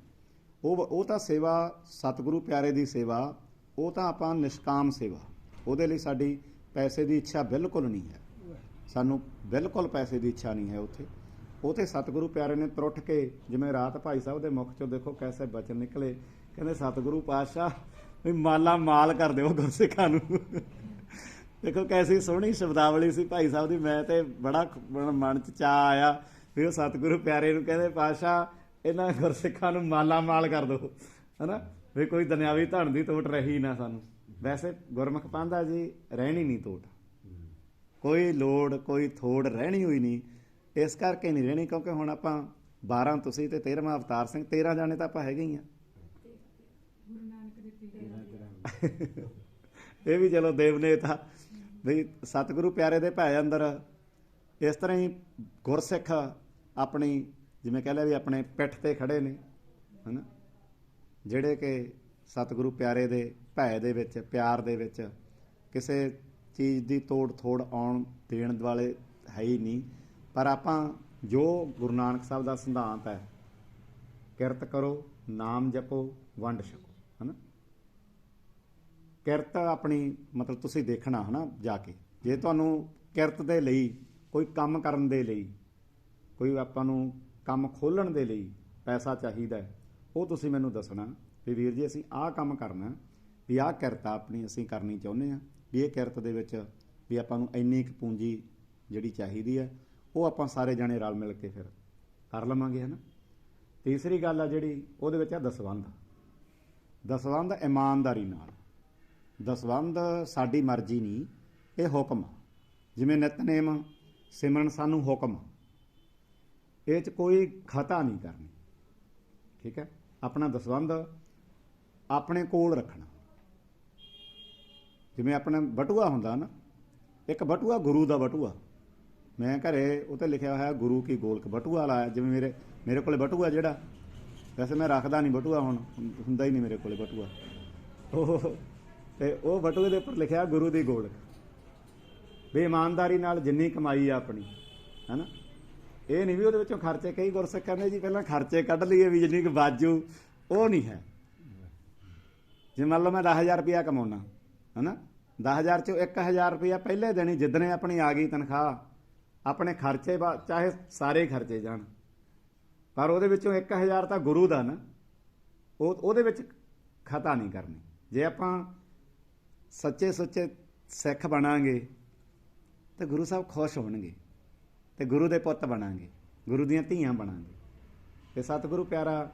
ਉਹ ਉਹ ਤਾਂ ਸੇਵਾ, ਸਤਿਗੁਰੂ ਪਿਆਰੇ ਦੀ ਸੇਵਾ, ਉਹ ਤਾਂ ਆਪਾਂ ਨਿਸ਼ਕਾਮ ਸੇਵਾ। ਉਹਦੇ ਲਈ ਸਾਡੀ ਪੈਸੇ ਦੀ ਇੱਛਾ ਬਿਲਕੁਲ ਨਹੀਂ ਹੈ। ਸਾਨੂੰ ਬਿਲਕੁਲ ਪੈਸੇ ਦੀ ਇੱਛਾ ਨਹੀਂ ਹੈ ਉੱਥੇ। ਉਹ ਤੇ ਸਤਿਗੁਰੂ ਪਿਆਰੇ ਨੇ ਤਰੁੱਠ ਕੇ, ਜਿਵੇਂ ਰਾਤ ਭਾਈ ਸਾਹਿਬ ਦੇ ਮੁਖ ਚੋਂ ਦੇਖੋ ਕੈਸੇ ਬਚਨ ਨਿਕਲੇ। ਕਹਿੰਦੇ, ਸਤਿਗੁਰੂ ਪਾਤਸ਼ਾਹ, ਵੀ ਮਾਲਾ ਮਾਲ ਕਰ ਦਿਓ ਗੁਰਸਿੱਖਾਂ ਨੂੰ। ਦੇਖੋ ਕੈਸੀ ਸੋਹਣੀ ਸ਼ਬਦਾਵਲੀ ਸੀ ਭਾਈ ਸਾਹਿਬ ਦੀ। ਮੈਂ ਤੇ ਬੜਾ ਮਨ ਚ ਚਾ ਆਇਆ ਫਿਰ ਉਹ ਸਤਿਗੁਰੂ ਪਿਆਰੇ ਨੂੰ ਕਹਿੰਦੇ, ਪਾਤਸ਼ਾਹ ਇਹਨਾਂ ਗੁਰਸਿੱਖਾਂ ਨੂੰ ਮਾਲਾ ਮਾਲ ਕਰ ਦਿਓ, ਹਨਾ? ਵੀ ਕੋਈ ਦੁਨਿਆਵੀ ਧਨ ਦੀ ਤੋਟ ਰਹੀ ਨਾ ਸਾਨੂੰ। ਵੈਸੇ ਗੁਰਮੁਖ ਪਾਂਦਾ ਜੀ, ਰਹਿਣੀ ਨਹੀਂ ਤੋਟ। ਕੋਈ ਲੋੜ, ਕੋਈ ਥੋੜ ਰਹਿਣੀ ਹੋਈ ਨਹੀਂ। ਇਸ ਕਰਕੇ ਨਹੀਂ ਰਹਿਣੀ, ਕਿਉਂਕਿ ਹੁਣ ਆਪਾਂ 12 ਤੁਸੀਂ ਤੇ 13ਵਾਂ ਅਵਤਾਰ ਸਿੰਘ 13 ਜਾਣੇ ਤਾਂ ਆਪਾਂ ਹੈਗੇ ਹੀ ਆ। ਇਹ ਵੀ ਚਲੋ ਦੇਵਨੇਤਾ। ਵੀ ਸਤਿਗੁਰੂ ਪਿਆਰੇ ਦੇ ਭੈ ਅੰਦਰ ਇਸ ਤਰ੍ਹਾਂ ਹੀ ਗੁਰਸਿੱਖ ਆਪਣੀ ਜਿਵੇਂ ਕਹਿ ਲਿਆ ਵੀ ਆਪਣੇ ਪਿੱਠ ਤੇ ਖੜੇ ਨੇ, ਹਨਾ? ਜਿਹੜੇ ਕਿ ਸਤਿਗੁਰੂ ਪਿਆਰੇ ਦੇ ਭੈ ਦੇ ਵਿੱਚ, ਪਿਆਰ ਦੇ ਵਿੱਚ ਕਿਸੇ ਚੀਜ਼ ਦੀ ਤੋੜ ਥੋੜ ਆਉਣ ਦੇਣ ਵਾਲੇ ਹੈ ਹੀ ਨਹੀਂ। ਪਰ ਆਪਾਂ ਜੋ ਗੁਰੂ ਨਾਨਕ ਸਾਹਿਬ ਦਾ ਸਿਧਾਂਤ ਹੈ, ਕਿਰਤ ਕਰੋ, ਨਾਮ ਜਪੋ, ਵੰਡ ਛਕੋ, ਹਨਾ? ਕਿਰਤ ਆਪਣੀ, ਮਤਲਬ ਤੁਸੀਂ ਦੇਖਣਾ, ਹਨਾ, ਜਾ ਕੇ। ਜੇ ਤੁਹਾਨੂੰ ਕਿਰਤ ਦੇ ਲਈ, ਕੋਈ ਕੰਮ ਕਰਨ ਦੇ ਲਈ, ਕੋਈ ਆਪਾਂ ਨੂੰ ਕੰਮ ਖੋਲਣ ਦੇ ਲਈ ਪੈਸਾ ਚਾਹੀਦਾ ਉਹ ਤੁਸੀਂ ਮੈਨੂੰ ਦੱਸਣਾ ਵੀ ਵੀਰ ਜੀ, ਅਸੀਂ ਆਹ ਕੰਮ ਕਰਨਾ ਵੀ ਆਹ ਕਿਰਤ ਆਪਣੀ ਅਸੀਂ ਕਰਨੀ ਚਾਹੁੰਦੇ ਆ ਵੀ ਇਹ ਕਿਰਤ ਦੇ ਵਿੱਚ ਵੀ ਆਪਾਂ ਨੂੰ ਇੰਨੀ ਕੁ ਪੂੰਜੀ ਜਿਹੜੀ ਚਾਹੀਦੀ ਹੈ, ਉਹ ਆਪਾਂ ਸਾਰੇ ਜਣੇ ਰਲ ਮਿਲ ਕੇ ਫਿਰ ਕਰ ਲਵਾਂਗੇ ਹਨਾ ਤੀਸਰੀ ਗੱਲ ਆ ਜਿਹੜੀ, ਉਹਦੇ ਵਿੱਚ ਆ ਦਸਵੰਧ। ਦਸਵੰਧ ਇਮਾਨਦਾਰੀ ਨਾਲ। ਦਸਵੰਧ ਸਾਡੀ ਮਰਜ਼ੀ ਨਹੀਂ, ਇਹ ਹੁਕਮ ਜਿਵੇਂ ਨਿਤਨੇਮ ਸਿਮਰਨ ਸਾਨੂੰ ਹੁਕਮ ਇਹ ਚ ਕੋਈ ਖਤਾ ਨਹੀਂ ਕਰਨੀ। ਠੀਕ ਹੈ? ਆਪਣਾ ਦਸਵੰਧ ਆਪਣੇ ਕੋਲ ਰੱਖਣਾ। ਜਿਵੇਂ ਆਪਣਾ ਬਟੂਆ ਹੁੰਦਾ ਨਾ, ਇੱਕ ਬਟੂਆ ਗੁਰੂ ਦਾ ਬਟੂਆ। ਮੈਂ ਘਰੇ ਉਤੇ ਲਿਖਿਆ ਹੋਇਆ, ਗੁਰੂ ਕੀ ਗੋਲਕ, ਬਟੂਆ ਲਾਇਆ ਜਿਵੇਂ ਮੇਰੇ ਮੇਰੇ ਕੋਲੇ ਬਟੂਆ ਜਿਹੜਾ, ਵੈਸੇ ਮੈਂ ਰੱਖਦਾ ਨਹੀਂ ਬਟੂਆ ਹੁਣ, ਹੁੰਦਾ ਹੀ ਨਹੀਂ ਮੇਰੇ ਕੋਲੇ ਬਟੂਆ। ਉਹ ਤੇ ਉਹ ਬਟੂਏ ਦੇ ਉੱਪਰ ਲਿਖਿਆ ਗੁਰੂ ਦੀ ਗੋਲਕ। ਵੀ ਇਮਾਨਦਾਰੀ ਨਾਲ ਜਿੰਨੀ ਕਮਾਈ ਆ ਆਪਣੀ, ਹੈਨਾ? ਇਹ ਨਹੀਂ ਵੀ ਉਹਦੇ ਵਿੱਚੋਂ ਖਰਚੇ, ਕਈ ਗੁਰਸਿੱਖ ਕਹਿੰਦੇ ਜੀ ਪਹਿਲਾਂ ਖਰਚੇ ਕੱਢ ਲਈਏ ਵੀ ਜਿੰਨੀ ਕੁ ਬਾਜੂ, ਉਹ ਨਹੀਂ ਹੈ। ਜੇ ਮੰਨ ਲਓ ਮੈਂ 10000 ਰੁਪਇਆ ਕਮਾਉਣਾ ਹੈਨਾ? 10000 ਚੋਂ 1000 ਰੁਪਇਆ ਪਹਿਲੇ ਦੇਣੀ ਹੀ ਆਪਣੀ ਆ ਗਈ ਤਨਖਾਹ, ਆਪਣੇ ਖਰਚੇ ਬਾ- ਚਾਹੇ ਸਾਰੇ ਖਰਚੇ ਜਾਣ। ਪਰ ਉਹਦੇ ਵਿੱਚੋਂ 1000 ਤਾਂ ਗੁਰੂ ਦਾ ਨਾ, ਉਹ, ਉਹਦੇ ਵਿੱਚ ਖਤਾ ਨਹੀਂ ਕਰਨੀ। ਜੇ ਆਪਾਂ ਸੱਚੇ ਸੁੱਚੇ ਸਿੱਖ ਬਣਾਂਗੇ, ਤਾਂ ਗੁਰੂ ਸਾਹਿਬ ਖੁਸ਼ ਹੋਣਗੇ। ਤੇ ਗੁਰੂ ਦੇ ਪੁੱਤ ਬਣਾਂਗੇ। ਗੁਰੂ ਦੀਆਂ ਧੀਆਂ ਬਣਾਂਗੇ। ਤੇ ਸਤਿਗੁਰੂ ਪਿਆਰਾ,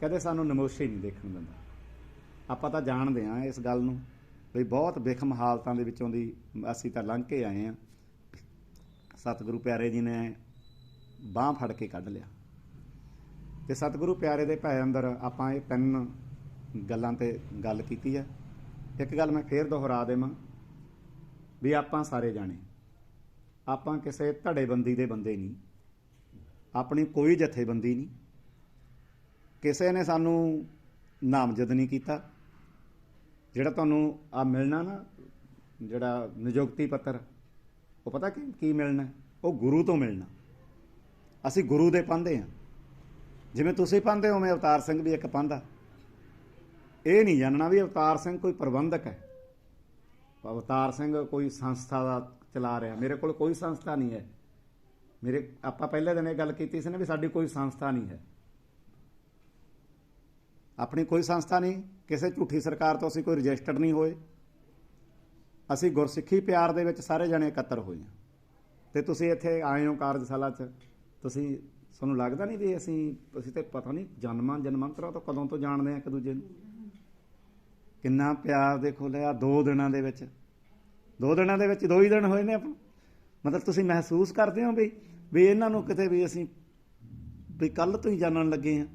ਕਦੇ ਸਾਨੂੰ ਨਮੋਸ਼ੀ ਨਹੀਂ ਦੇਖਣ ਦਿੰਦਾ। ਆਪਾਂ ਤਾਂ ਜਾਣਦੇ ਹਾਂ ਇਸ ਗੱਲ ਨੂੰ ਵੀ ਬਹੁਤ ਵਿਖਮ ਹਾਲਤਾਂ ਦੇ ਵਿੱਚੋਂ ਦੀ ਅਸੀਂ ਤਾਂ ਲੰਘ ਕੇ ਆਏ ਹਾਂ। ਸਤਿਗੁਰੂ ਪਿਆਰੇ ਜੀ ਨੇ ਬਾਹ ਫੜ ਕੇ ਕੱਢ ਲਿਆ। ਤੇ ਸਤਿਗੁਰੂ ਪਿਆਰੇ ਦੇ ਭੈ ਅੰਦਰ ਆਪਾਂ ਇਹ ਤਿੰਨ ਗੱਲਾਂ ਤੇ ਗੱਲ ਕੀਤੀ ਹੈ। ਇੱਕ ਗੱਲ ਮੈਂ ਫੇਰ ਦੁਹਰਾ ਦੇਵਾਂ ਵੀ ਆਪਾਂ ਸਾਰੇ ਜਾਣੇ ਆਪਾਂ ਕਿਸੇ ਧੜੇਬੰਦੀ ਦੇ ਬੰਦੇ ਨਹੀਂ। ਆਪਣੀ ਕੋਈ ਜਥੇਬੰਦੀ ਨਹੀਂ। ਕਿਸੇ ਨੇ ਸਾਨੂੰ ਨਾਮਜ਼ਦ ਨਹੀਂ ਕੀਤਾ। ਜਿਹੜਾ ਤੁਹਾਨੂੰ ਆ ਮਿਲਣਾ ਨਾ, ਜਿਹੜਾ ਨਿਯੁਕਤੀ ਪੱਤਰ, ਉਹ ਪਤਾ ਕੀ ਕੀ ਮਿਲਣਾ? ਉਹ ਗੁਰੂ ਤੋਂ ਮਿਲਣਾ। ਅਸੀਂ ਗੁਰੂ ਦੇ ਪੰਦੇ ਆ ਜਿਵੇਂ ਤੁਸੀਂ ਪੰਦੇ ਹੋ, ਮੈਂ ਅਵਤਾਰ ਸਿੰਘ ਵੀ ਇੱਕ ਪੰਦਾ ਇਹ ਨਹੀਂ ਜਾਣਨਾ ਵੀ ਅਵਤਾਰ ਸਿੰਘ ਕੋਈ ਪ੍ਰਬੰਧਕ ਹੈ। ਅਵਤਾਰ ਸਿੰਘ ਕੋਈ ਸੰਸਥਾ ਦਾ ਚਲਾ ਰਿਹਾ। ਮੇਰੇ ਕੋਲ ਕੋਈ ਸੰਸਥਾ ਨਹੀਂ ਹੈ। ਮੇਰੇ, ਆਪਾਂ ਪਹਿਲੇ ਦਿਨ ਇਹ ਗੱਲ ਕੀਤੀ ਸੀ ਨਾ ਵੀ ਸਾਡੀ ਕੋਈ ਸੰਸਥਾ ਨਹੀਂ ਹੈ। ਆਪਣੀ ਕੋਈ ਸੰਸਥਾ ਨਹੀਂ। ਕਿਸੇ ਝੂਠੀ ਸਰਕਾਰ ਤੋਂ ਅਸੀਂ ਕੋਈ ਰਜਿਸਟਰਡ ਨਹੀਂ ਹੋਏ। ਅਸੀਂ ਗੁਰਸਿੱਖੀ ਪਿਆਰ ਦੇ ਵਿੱਚ ਸਾਰੇ ਜਣੇ ਇਕੱਤਰ ਹੋਏ ਹਾਂ। ਤੇ ਤੁਸੀਂ ਇੱਥੇ ਆਏ ਹੋ ਕਾਰਜਸ਼ਾਲਾ 'ਚ। ਤੁਸੀਂ, ਤੁਹਾਨੂੰ ਲੱਗਦਾ ਨਹੀਂ ਵੀ ਅਸੀਂ ਅਸੀਂ ਤੇ ਪਤਾ ਨਹੀਂ ਜਨਮਾਂ ਜਨਮਾਂਤਰਾਂ ਤੋਂ ਕਦੋਂ ਤੋਂ ਜਾਣਦੇ ਆ ਇੱਕ ਦੂਜੇ ਨੂੰ? ਕਿੰਨਾ ਪਿਆਰ ਦੇਖੋ ਲਿਆ ਦੋ ਦਿਨਾਂ ਦੇ ਵਿੱਚ। ਦੋ ਦਿਨਾਂ ਦੇ ਵਿੱਚ, ਦੋ ਹੀ ਦਿਨ ਹੋਏ ਨੇ ਆਪਾਂ। ਮਤਲਬ ਤੁਸੀਂ ਮਹਿਸੂਸ ਕਰਦੇ ਹੋ ਵੀ ਵੀ ਇਹਨਾਂ ਨੂੰ ਕਿਤੇ ਵੀ ਅਸੀਂ ਵੀ ਕੱਲ ਤੋਂ ਹੀ ਜਾਣਨ ਲੱਗੇ ਆ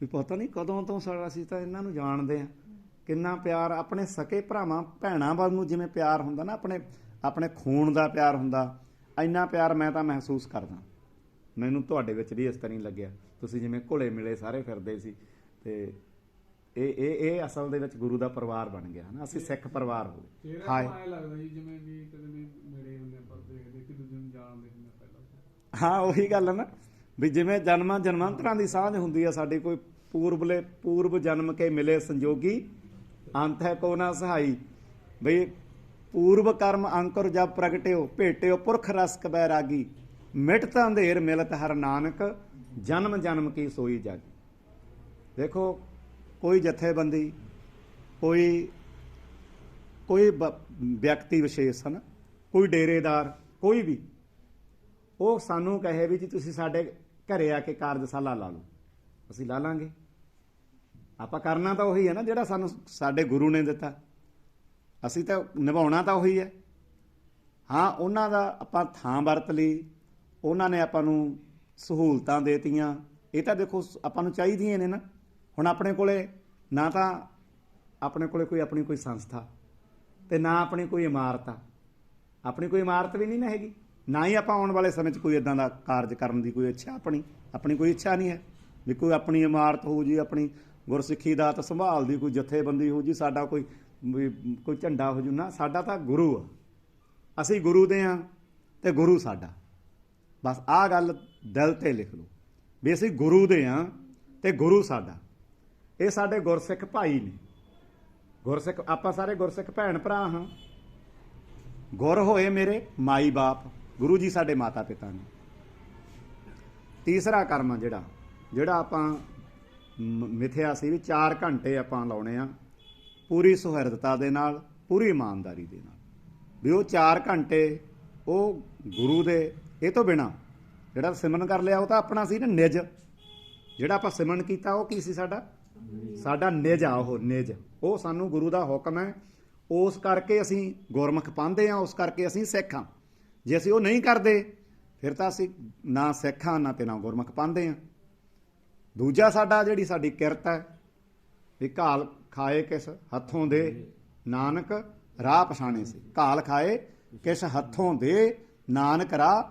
ਵੀ ਪਤਾ ਨਹੀਂ ਕਦੋਂ ਤੋਂ ਸਾਡਾ ਅਸੀਂ ਤਾਂ ਇਹਨਾਂ ਨੂੰ ਜਾਣਦੇ ਆ ਕਿੰਨਾ ਪਿਆਰ ਆਪਣੇ ਸਕੇ ਭਰਾਵਾਂ, ਭੈਣਾਂ ਵਾਂਗੂ ਜਿਵੇਂ ਪਿਆਰ ਹੁੰਦਾ ਨਾ, ਆਪਣੇ ਆਪਣੇ ਖੂਨ ਦਾ ਪਿਆਰ ਹੁੰਦਾ। ਇੰਨਾ ਪਿਆਰ ਮੈਂ ਤਾਂ ਮਹਿਸੂਸ ਕਰਦਾ। ਮੈਨੂੰ ਤੁਹਾਡੇ ਵਿੱਚ ਵੀ ਇਸ ਤਰ੍ਹਾਂ ਹੀ ਲੱਗਿਆ। ਤੁਸੀਂ ਜਿਵੇਂ ਘੁਲੇ ਮਿਲੇ ਸਾਰੇ ਫਿਰਦੇ ਸੀ ਤੇ ਇਹ ਇਹ ਇਹ ਅਸਲ ਦੇ ਵਿੱਚ ਗੁਰੂ ਦਾ ਪਰਿਵਾਰ ਬਣ ਗਿਆ ਹਨਾ ਅਸੀਂ ਸਿੱਖ ਪਰਿਵਾਰ ਹੋ ਗਏ। ਹਾਏ ਤੋਂ ਐਂ ਲੱਗਦਾ ਜੀ ਜਿਵੇਂ ਵੀ ਕਦੇ ਵੀ ਮਿਲੇ ਹੁੰਦੇ ਆ, ਪਰ ਦੇਖਦੇ ਇੱਕ ਦੂਜੇ ਨੂੰ ਜਾਣਦੇ ਹੁੰਦੇ ਆ ਪਹਿਲਾਂ। ਹਾਂ ਉਹੀ ਗੱਲ ਹੈ ਨਾ ਵੀ ਜਿਵੇਂ ਜਨਮਾਂ ਜਨਮਾਂਤਰਾਂ ਦੀ ਸਾਂਝ ਹੁੰਦੀ ਆ ਸਾਡੀ ਕੋਈ ਪੂਰਬਲੇ ਪੂਰਬ ਜਨਮ ਕੇ ਮਿਲੇ ਸੰਜੋਗੀ ਅੰਤ ਹੈ ਕੋ ਨਾ ਸਹਾਈ। ਬਈ ਪੂਰਬ ਕਰਮ ਅੰਕੁਰ ਜਬ ਪ੍ਰਗਟਿਓ ਭੇਟਿਓ ਪੁਰਖ ਰਸ ਕਬੈ ਰਾਗੀ। ਮਿਟ ਤਾਂ ਅੰਧੇਰ ਮਿਲਤ ਹਰ ਨਾਨਕ ਜਨਮ ਜਨਮ ਕੀ ਸੋਈ ਜਾਗੀ। ਦੇਖੋ ਕੋਈ ਜਥੇਬੰਦੀ, ਕੋਈ ਕੋਈ ਬ- ਵਿਅਕਤੀ ਵਿਸ਼ੇਸ਼ ਹਨ, ਕੋਈ ਡੇਰੇਦਾਰ, ਕੋਈ ਵੀ, ਉਹ ਸਾਨੂੰ ਕਹੇ ਵੀ ਜੀ ਤੁਸੀਂ ਸਾਡੇ ਘਰੇ ਆ ਕੇ ਕਾਰਜਸ਼ਾਲਾ ਲਾ ਲਓ। ਅਸੀਂ ਲਾ ਲਾਂਗੇ। ਆਪਾਂ ਕਰਨਾ ਤਾਂ ਉਹੀ ਹੈ ਨਾ, ਜਿਹੜਾ ਸਾਨੂੰ ਸਾਡੇ ਗੁਰੂ ਨੇ ਦਿੱਤਾ। ਅਸੀਂ ਤਾਂ ਨਿਭਾਉਣਾ ਤਾਂ ਉਹੀ ਹੈ। ਹਾਂ, ਉਹਨਾਂ ਦਾ ਆਪਾਂ ਥਾਂ ਵਰਤ ਲਈ, ਉਹਨਾਂ ਨੇ ਆਪਾਂ ਨੂੰ ਸਹੂਲਤਾਂ ਦੇਤੀਆਂ। ਇਹ ਤਾਂ ਦੇਖੋ, ਆਪਾਂ ਨੂੰ ਚਾਹੀਦੀਆਂ ਨੇ ਨਾ। ਹੁਣ ਆਪਣੇ ਕੋਲੇ ਨਾ ਤਾਂ ਆਪਣੇ ਕੋਲੇ ਕੋਈ ਆਪਣੀ ਕੋਈ ਸੰਸਥਾ ਤੇ ਨਾ ਆਪਣੀ ਕੋਈ ਇਮਾਰਤ ਆ। ਆਪਣੀ ਕੋਈ ਇਮਾਰਤ ਵੀ ਨਹੀਂ ਨਾ ਹੈਗੀ। ਨਾ ਹੀ ਆਪਾਂ ਆਉਣ ਵਾਲੇ ਸਮੇਂ 'ਚ ਕੋਈ ਇਦਾਂ ਦਾ ਕਾਰਜ ਕਰਨ ਦੀ ਕੋਈ ਇੱਛਾ ਆਪਣੀ ਆਪਣੀ ਕੋਈ ਇੱਛਾ ਨਹੀਂ ਹੈ। ਵੀ ਕੋਈ ਆਪਣੀ ਇਮਾਰਤ ਹੋ ਜੀ, ਆਪਣੀ ਗੁਰਸਿੱਖੀ ਦਾ ਤਾਂ ਸੰਭਾਲ ਦੀ, ਕੋਈ ਜਥੇਬੰਦੀ ਹੋ ਜੀ, ਸਾਡਾ ਕੋਈ, ਵੀ ਕੋਈ ਝੰਡਾ ਹੋ ਜੂ, ਨਾ, ਸਾਡਾ ਤਾਂ ਗੁਰੂ ਆ। ਅਸੀਂ ਗੁਰੂ ਦੇ ਆ ਤੇ ਗੁਰੂ ਸਾਡਾ। ਬਸ ਆਹ ਗੱਲ ਦਿਲ ਤੇ ਲਿਖ ਲਓ। ਵੀ ਅਸੀਂ ਗੁਰੂ ਦੇ ਆ ਤੇ ਗੁਰੂ ਸਾਡਾ। ਇਹ ਸਾਡੇ ਗੁਰਸਿੱਖ ਭਾਈ ਨੇ। ਗੁਰਸਿੱਖ, ਆਪਾਂ ਸਾਰੇ ਗੁਰਸਿੱਖ ਭੈਣ ਭਰਾ ਹਾਂ। ਗੁਰ ਹੋਏ ਮੇਰੇ ਮਾਈ ਬਾਪ, ਗੁਰੂ ਜੀ ਸਾਡੇ ਮਾਤਾ ਪਿਤਾ ਨੇ। ਤੀਸਰਾ ਕਰਮ ਆ ਜਿਹੜਾ ਜਿਹੜਾ ਆਪਾਂ ਮਿਥਿਆ ਸੀ ਵੀ 4 ਘੰਟੇ ਆਪਾਂ ਲਾਉਣੇ ਆ ਪੂਰੀ ਸੁਹਿਰਦਤਾ ਦੇ ਨਾਲ, ਪੂਰੀ ਇਮਾਨਦਾਰੀ ਦੇ ਨਾਲ। ਵੀ ਉਹ 4 ਘੰਟੇ ਉਹ ਗੁਰੂ ਦੇ, ਇਹ ਤੋਂ ਬਿਨਾ ਜਿਹੜਾ ਸਿਮਰਨ ਕਰ ਲਿਆ ਉਹ ਤਾਂ ਆਪਣਾ ਸੀ ਨਾ ਨਿਜ। ਜਿਹੜਾ ਆਪਾਂ ਸਿਮਰਨ ਕੀਤਾ ਉਹ ਕੀ ਸੀ ਸਾਡਾ? ਸਾਡਾ ਨਿਜ ਆ ਉਹ, ਨਿਜ। ਉਹ ਸਾਨੂੰ ਗੁਰੂ ਦਾ ਹੁਕਮ ਹੈ। ਉਸ ਕਰਕੇ ਅਸੀਂ ਗੁਰਮੁਖ ਪਾਉਂਦੇ ਆ ਉਸ ਕਰਕੇ ਅਸੀਂ ਸਿੱਖ ਹਾਂ। ਜੇ ਅਸੀਂ ਉਹ ਨਹੀਂ ਕਰਦੇ, ਫਿਰ ਤਾਂ ਅਸੀਂ ਨਾ ਸਿੱਖ ਹਾਂ, ਨਾ ਤੇ ਨਾ ਗੁਰਮੁਖ ਪਾਉਂਦੇ ਆ ਦੂਜਾ ਸਾਡਾ ਜਿਹੜੀ ਸਾਡੀ ਕਿਰਤ ਹੈ, ਵੀ ਘਾਲ ਖਾਏ ਕਿਸ ਹੱਥੋਂ ਦੇ, ਨਾਨਕ ਰਾਹ ਪਛਾਣੇ ਸੀ। ਘਾਲ ਖਾਏ ਕਿਸ ਹੱਥੋਂ ਦੇ, ਨਾਨਕ ਰਾਹ